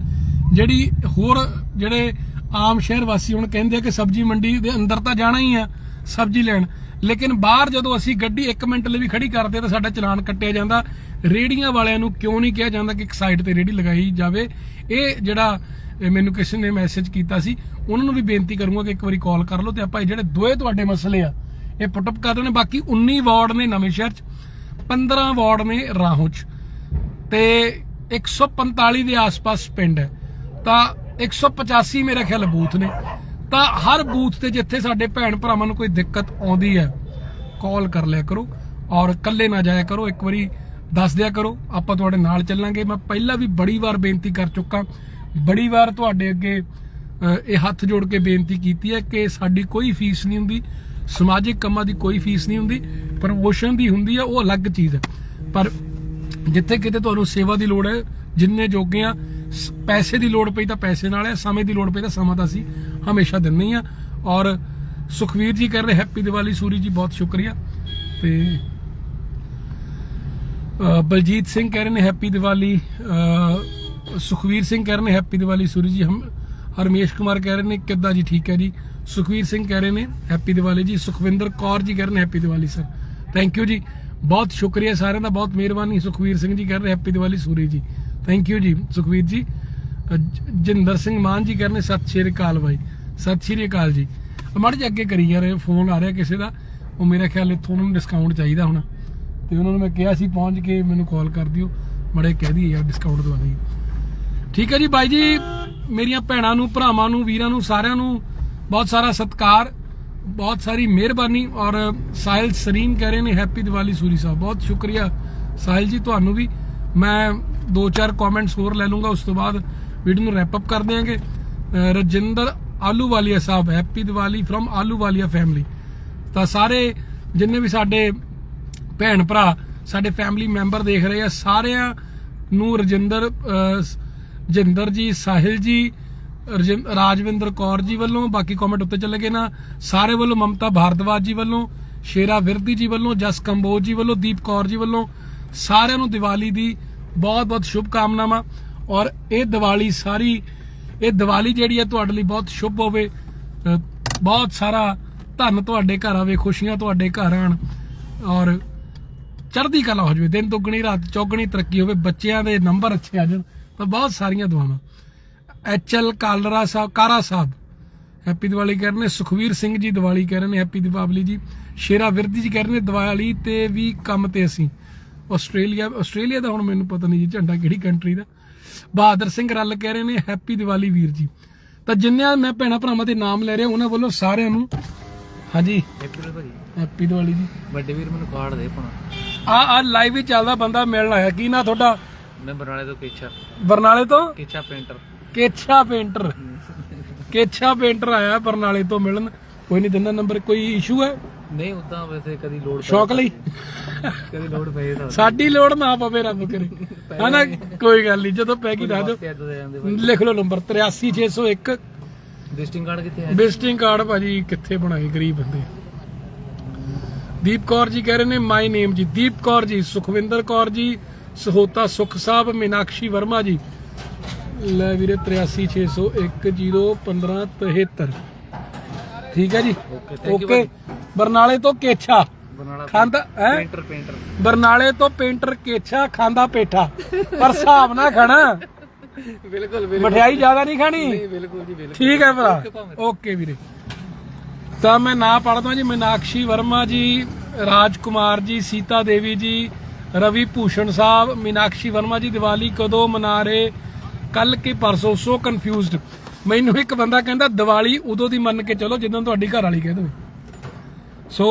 ਜਿਹੜੀ ਹੋਰ ਜਿਹੜੇ ਆਮ ਸ਼ਹਿਰ ਵਾਸੀ ਹੁਣ ਕਹਿੰਦੇ ਆ ਕਿ ਸਬਜ਼ੀ ਮੰਡੀ ਦੇ ਅੰਦਰ ਤਾਂ ਜਾਣਾ ਹੀ ਆ, ਸਬਜ਼ੀ ਲੈਣ। ਲੇਕਿਨ ਬਾਹਰ ਜਦੋਂ ਅਸੀਂ ਗੱਡੀ 1 ਮਿੰਟ ਲਈ ਵੀ ਖੜੀ ਕਰਦੇ ਤਾਂ ਸਾਡਾ ਚਲਾਨ ਕੱਟਿਆ ਜਾਂਦਾ। ਰੇੜੀਆਂ ਵਾਲਿਆਂ ਨੂੰ ਕਿਉਂ ਨਹੀਂ ਕਿਹਾ ਜਾਂਦਾ ਕਿ ਇੱਕ ਸਾਈਡ ਤੇ ਰੇੜੀ ਲਗਾਈ ਜਾਵੇ? ਇਹ ਜਿਹੜਾ ਮੈਨੂੰ ਕਿਸੇ ਨੇ ਮੈਸੇਜ ਕੀਤਾ ਸੀ, ਉਹਨਾਂ ਨੂੰ ਵੀ ਬੇਨਤੀ ਕਰੂੰਗਾ ਕਿ ਇੱਕ ਵਾਰੀ ਕਾਲ ਕਰ ਲਓ ਤੇ ਆਪਾਂ ਇਹ ਜਿਹੜੇ ਦੋਏ ਤੁਹਾਡੇ ਮਸਲੇ ਆ, ਇਹ ਪੁੱਟ ਅਪ ਕਰ ਦੇਣੇ। ਬਾਕੀ 19 ਵਾਰਡ ਨੇ ਨਵੇਂ ਸ਼ਹਿਰ ਚ 15 ਵਾਰਡ ਨੇ ਰਾਹੋਂ ਚ। ਤੇ 145 ਦੇ ਆਸ-ਪਾਸ ਪਿੰਡ ਹੈ। ਤਾਂ 185 ਮੇਰਾ ਖਿਆਲ ਬੂਥ ਨੇ। ਤਾਂ ਹਰ ਬੂਥ ਤੇ ਜਿੱਥੇ ਸਾਡੇ ਭੈਣ ਭਰਾਵਾਂ ਨੂੰ ਕੋਈ ਦਿੱਕਤ ਆਉਂਦੀ ਹੈ ਕਾਲ ਕਰ ਲਿਆ ਕਰੋ ਔਰ ਇਕੱਲੇ ਨਾ ਜਾਇਆ ਕਰੋ, ਇੱਕ ਵਾਰੀ ਦੱਸ ਦਿਆ ਕਰੋ, ਆਪਾਂ ਤੁਹਾਡੇ ਨਾਲ ਚੱਲਾਂਗੇ। ਮੈਂ ਪਹਿਲਾਂ ਵੀ ਬੜੀ ਵਾਰ ਬੇਨਤੀ ਕਰ ਚੁੱਕਾ, ਬੜੀ ਵਾਰ ਤੁਹਾਡੇ ਅੱਗੇ ਇਹ ਹੱਥ ਜੋੜ ਕੇ ਬੇਨਤੀ ਕੀਤੀ ਹੈ ਕਿ ਸਾਡੀ ਕੋਈ ਫੀਸ ਨਹੀਂ ਹੁੰਦੀ, ਸਮਾਜਿਕ ਕੰਮਾਂ ਦੀ ਕੋਈ ਫੀਸ ਨਹੀਂ ਹੁੰਦੀ, ਪ੍ਰਮੋਸ਼ਨ ਦੀ ਹੁੰਦੀ ਹੈ, ਉਹ ਅਲੱਗ ਚੀਜ਼ ਹੈ। ਪਰ ਜਿੱਥੇ ਕਿਤੇ ਤੁਹਾਨੂੰ ਸੇਵਾ ਦੀ ਲੋੜ ਹੈ, ਜਿੰਨੇ ਜੋਗੇ ਆ ਪੈਸੇ ਦੀ ਲੋੜ ਪਈ ਤਾਂ ਪੈਸੇ ਨਾਲ ਹੈ ਸਮੇਂ ਦੀ ਲੋੜ ਪਈ ਤਾਂ ਸਮਾਂ ਤਾਂ ਅਸੀਂ ਹਮੇਸ਼ਾ ਦਿੰਦੇ ਹੀ ਆ ਔਰ ਸੁਖਵੀਰ ਜੀ ਕਰ ਰਹੇ ਹੈਪੀ ਦੀਵਾਲੀ ਸੂਰੀ ਜੀ ਬਹੁਤ ਸ਼ੁਕਰੀਆ। ਤੇ ਬਲਜੀਤ ਸਿੰਘ ਕਹਿ ਰਹੇ ਨੇ ਹੈਪੀ ਦੀਵਾਲੀ ਅ, ਸੁਖਵੀਰ ਸਿੰਘ ਕਹਿ ਰਹੇ ਨੇ ਹੈਪੀ ਦੀਵਾਲੀ ਸੂਰੀ ਜੀ ਹਮ ਹਰਮੇਸ਼ ਕੁਮਾਰ ਕਹਿ ਰਹੇ ਨੇ ਕਿੱਦਾਂ ਜੀ ਠੀਕ ਹੈ ਜੀ। ਸੁਖਵੀਰ ਸਿੰਘ ਕਹਿ ਰਹੇ ਨੇ ਹੈਪੀ ਦੀਵਾਲੀ ਜੀ ਸੁਖਵਿੰਦਰ ਕੌਰ ਜੀ ਕਹਿ ਰਹੇ ਨੇ happy Diwali sir. Thank you ji. ਬਹੁਤ ਸ਼ੁਕਰੀਆ ਸਾਰਿਆਂ ਦਾ ਬਹੁਤ ਮਿਹਰਬਾਨੀ ਸੁਖਵੀਰ ਸਿੰਘ ਜੀ ਕਹਿ ਰਹੇ ਹੈਪੀ ਦੀਵਾਲੀ ਸੂਰੀ ਜੀ। ਥੈਂਕ ਯੂ ਜੀ, ਸੁਖਵੀਰ ਜੀ। ਜਿੰਦਰ ਸਿੰਘ ਮਾਨ ਜੀ ਕਹਿ ਰਹੇ ਸਤਿ ਸ਼੍ਰੀ ਅਕਾਲ ਬਾਈ। ਸਤਿ ਸ਼੍ਰੀ ਅਕਾਲ ਜੀ। ਮੜ ਜੀ ਅੱਗੇ ਕਰੀ ਯਾਰ ਫੋਨ ਆ ਰਿਹਾ ਕਿਸੇ ਦਾ। ਉਹ ਮੇਰਾ ਖਿਆਲ ਇੱਥੋਂ ਉਹਨਾਂ ਨੂੰ ਡਿਸਕਾਊਂਟ ਚਾਹੀਦਾ ਹੁਣ। ਤੇ ਉਹਨਾਂ ਨੂੰ ਮੈਂ ਕਿਹਾ ਸੀ ਪਹੁੰਚ ਕੇ ਮੈਨੂੰ ਕਾਲ ਕਰ ਦਿਓ। ਮੜੇ ਕਹਿ ਦਈਏ ਯਾਰ ਡਿਸਕਾਊਂਟ ਦਵਾ ਦਿਓ ਠੀਕ ਹੈ ਜੀ ਬਾਈ ਜੀ, ਮੇਰੀਆਂ ਭੈਣਾਂ ਨੂੰ, ਭਰਾਵਾਂ ਨੂੰ, ਵੀਰਾਂ ਨੂੰ, ਸਾਰਿਆਂ ਨੂੰ ਬਹੁਤ ਸਾਰਾ ਸਤਿਕਾਰ, ਬਹੁਤ ਸਾਰੀ ਮਿਹਰਬਾਨੀ। ਔਰ ਸਾਹਿਲ ਸਰੀਨ ਕਹਿ ਰਹੇ ਨੇ ਹੈਪੀ ਦੀਵਾਲੀ ਸੂਰੀ ਸਾਹਿਬ। ਬਹੁਤ ਸ਼ੁਕਰੀਆ ਸਾਹਿਲ ਜੀ, ਤੁਹਾਨੂੰ ਵੀ। ਮੈਂ ਦੋ ਚਾਰ ਕਮੈਂਟਸ ਹੋਰ ਲੈ ਲੂੰਗਾ ਉਸ ਤੋਂ ਬਾਅਦ ਵੀਡੀਓ ਨੂੰ ਰੈਪ ਅਪ ਕਰ ਦਿਆਂਗੇ। ਅਹ ਰਜਿੰਦਰ ਆਲੂਵਾਲੀਆ ਸਾਹਿਬ happy Diwali firm Ahluwalia family ਤਾਂ ਸਾਰੇ ਜਿੰਨੇ ਵੀ ਸਾਡੇ ਭੈਣ ਭਰਾ ਸਾਡੇ ਫੈਮਿਲੀ ਮੈਂਬਰ ਦੇਖ ਰਹੇ ਆ ਸਾਰਿਆਂ ਨੂੰ ਰਜਿੰਦਰ ਅਹ, ਜਿੰਦਰ ਜੀ ਸਾਹਿਲ ਜੀ ਰਾਜਵਿੰਦਰ ਕੌਰ ਜੀ ਵੱਲੋਂ ਬਾਕੀ ਕਮੈਂਟ ਉੱਤੇ ਚੱਲੇ ਗਏ ਨਾ ਸਾਰੇ ਵੱਲੋਂ ਮਮਤਾ ਭਾਰਦਵਾਜ ਜੀ ਵੱਲੋਂ ਸ਼ੇਰਾ ਵਿਰਦੀ ਜੀ ਵੱਲੋਂ ਜਸ ਕੰਬੋਜ ਜੀ ਵੱਲੋਂ ਦੀਪ ਕੌਰ ਜੀ ਵੱਲੋਂ ਸਾਰਿਆਂ ਨੂੰ ਦੀਵਾਲੀ ਦੀ ਬਹੁਤ ਬਹੁਤ ਸ਼ੁਭ ਕਾਮਨਾਵਾਂ ਔਰ ਇਹ ਦੀਵਾਲੀ ਸਾਰੀ, ਇਹ ਦੀਵਾਲੀ ਜਿਹੜੀ ਹੈ ਤੁਹਾਡੇ ਲਈ ਬਹੁਤ ਸ਼ੁਭ ਹੋਵੇ। ਬਹੁਤ ਸਾਰਾ ਧਨ ਤੁਹਾਡੇ ਘਰ ਆਵੇ, ਖੁਸ਼ੀਆਂ ਤੁਹਾਡੇ ਘਰ ਆਣ ਔਰ ਚੜ੍ਹਦੀ ਕਲਾ ਹੋ ਜਾਵੇ। ਦਿਨ ਦੁੱਗਣੀ, ਰਾਤ ਚੌਗਣੀ ਤਰੱਕੀ ਹੋਵੇ, ਬੱਚਿਆਂ ਦੇ ਨੰਬਰ ਅੱਛੇ ਆ ਜਾਣ, ਤਾਂ ਬਹੁਤ ਸਾਰੀਆਂ ਦੁਆਵਾਂ। ਐਚਐਲ ਕਾਲਰਾ ਸਾਹਿਬ, ਕਾਰਾ ਸਾਹਿਬ, ਹੈਪੀ ਦੀਵਾਲੀ ਕਹਿ ਰਹੇ ਨੇ, ਸੁਖਵੀਰ ਸਿੰਘ ਜੀ ਦੀਵਾਲੀ ਕਹਿ ਰਹੇ ਨੇ, ਹੈਪੀ ਦੀਪਾਵਲੀ ਜੀ, ਸ਼ੇਰਾ ਵਿਰਦੀ ਜੀ ਕਹਿ ਰਹੇ ਨੇ, ਦੀਵਾਲੀ ਤੇ ਵੀ ਕੰਮ ਤੇ ਅਸੀਂ। ਆਸਟ੍ਰੇਲੀਆ ਆਸਟ੍ਰੇਲੀਆ ਦਾ ਹੁਣ ਮੈਨੂੰ ਪਤਾ ਨਹੀਂ ਜੀ ਝੰਡਾ ਕਿਹੜੀ ਕੰਟਰੀ ਦਾ। ਬਹਾਦਰ ਸਿੰਘ ਰੱਲ ਕਹਿ ਰਹੇ ਨੇ ਹੈਪੀ ਦੀਵਾਲੀ ਵੀਰ ਜੀ। ਤਾਂ ਜਿੰਨਿਆਂ ਮੈਂ ਭੈਣਾ ਭਰਾਵਾਂ ਦੇ ਨਾਮ ਲੈ ਰਿਹਾ ਉਹਨਾਂ ਵੱਲੋਂ ਸਾਰਿਆਂ ਨੂੰ ਹਾਂਜੀ ਹੈਪੀ ਦੀਵਾਲੀ ਜੀ। ਵੱਡੇ ਵੀਰ ਮੈਨੂੰ ਕਾਰਡ ਦੇ ਪਾਉਣਾ ਆ ਆ ਲਾਈਵ ਹੀ ਚੱਲਦਾ ਬੰਦਾ ਮਿਲਣ ਆਇਆ। ਕੀ ਨਾ ਤੁਹਾਡਾ? ਮੈਂ ਬਰਨਾਲੇ ਤੋਂ ਕੇਚਾ ਬਰਨਾਲੇ ਤੋਂ? ਕੇਚਾ ਪੇਂਟਰ ਕੇਛਾ ਪੇਂਟਰ ਕੇਛਾ ਪੇਂਟਰ ਆਇਆ ਬਰਨਾਲੇ ਤੋਂ ਮਿਲਣ। ਕੋਈ ਨਹੀਂ ਦਿੰਦਾ ਨੰਬਰ ਕੋਈ ਇਸ਼ੂ ਹੈ? ਨਹੀਂ ਉਦਾਂ ਵੈਸੇ ਕਦੀ ਲੋਡ ਪਏ ਸ਼ੌਕ ਲਈ? ਕਦੀ ਲੋਡ ਪਏ ਤਾਂ ਸਾਡੀ ਲੋੜ ਨਾ ਪਵੇ ਰੱਬ ਕਰੇ। ਹਨਾ ਕੋਈ ਗੱਲ ਨਹੀਂ ਜਦੋਂ ਪੈ ਗਈ ਦੱਸ ਦਿਓ। ਤੇ ਇਦਾਂ ਦੇ ਜਾਂਦੇ ਭਾਈ ਲਿਖ ਲਓ ਨੰਬਰ 83601 ਵਿਜ਼ਿਟਿੰਗ ਕਾਰਡ ਕਿੱਥੇ ਹੈ? ਵਿਜ਼ਿਟਿੰਗ ਕਾਰਡ ਭਾਜੀ ਕਿੱਥੇ ਬਣਾਏ ਗਰੀਬ ਬੰਦੇ। ਦੀਪ ਕੌਰ ਜੀ ਕਹਿ ਰਹੇ ਨੇ ਮਾਈ ਨੇਮ ਜੀ। ਦੀਪ ਕੌਰ ਜੀ ਸੁਖਵਿੰਦਰ ਕੌਰ ਜੀ ਸਹੋਤਾ ਸੁਖ ਸਾਹਿਬ ਮੀਨਾਕਸ਼ੀ ਵਰਮਾ ਜੀ। ਲੈ ਵੀਰੇ 8360101573 ਠੀਕ ਹੈ ਜੀ? ਓਕੇ ਬਰਨਾਲੇ ਤੋਂ ਕੇਛਾ। ਬਰਨਾਲਾ ਖਾਂਦਾ ਹੈ? Painter painter. ਬਰਨਾਲੇ ਤੋਂ ਪੇਂਟਰ ਕੇਛਾ ਖਾਂਦਾ ਪੇਠਾ। ਪਰ ਹਿਸਾਬ ਨਾ ਖਾਣਾ। ਬਿਲਕੁਲ ਬਿਲਕੁਲ। ਮਠਿਆਈ ਜ਼ਿਆਦਾ ਨਹੀਂ ਖਾਣੀ? ਨਹੀਂ ਬਿਲਕੁਲ ਜੀ ਬਿਲਕੁਲ। ਠੀਕ ਹੈ ਭਰਾ। ਓਕੇ ਵੀਰੇ। ਤਾਂ ਮੈਂ ਨਾਂ ਪੜਦਾ ਜੀ ਮੀਨਾਕਸ਼ੀ ਵਰਮਾ ਜੀ ਰਾਜਕੁਮਾਰ ਜੀ ਸੀਤਾ ਦੇਵੀ ਜੀ ਰਵੀ ਭੂਸ਼ਣ ਸਾਹਿਬ ਮੀਨਾਕਸ਼ੀ ਵਰਮਾ ਜੀ ਦੀਵਾਲੀ ਕਦੋਂ ਮਨਾ ਰਹੇ? ਕੱਲ ਕਿ ਪਰਸੋਂ? ਸੋ ਕਨਫਿਊਜ਼ਡ ਮੈਨੂੰ ਇੱਕ ਬੰਦਾ ਕਹਿੰਦਾ, ਦੀਵਾਲੀ ਉਦੋਂ ਦੀ ਮੰਨ ਕੇ ਚਲੋ ਜਦੋਂ ਤੁਹਾਡੀ ਘਰ ਵਾਲੀ ਕਹਿ ਦੇਵੇ। ਸੋ,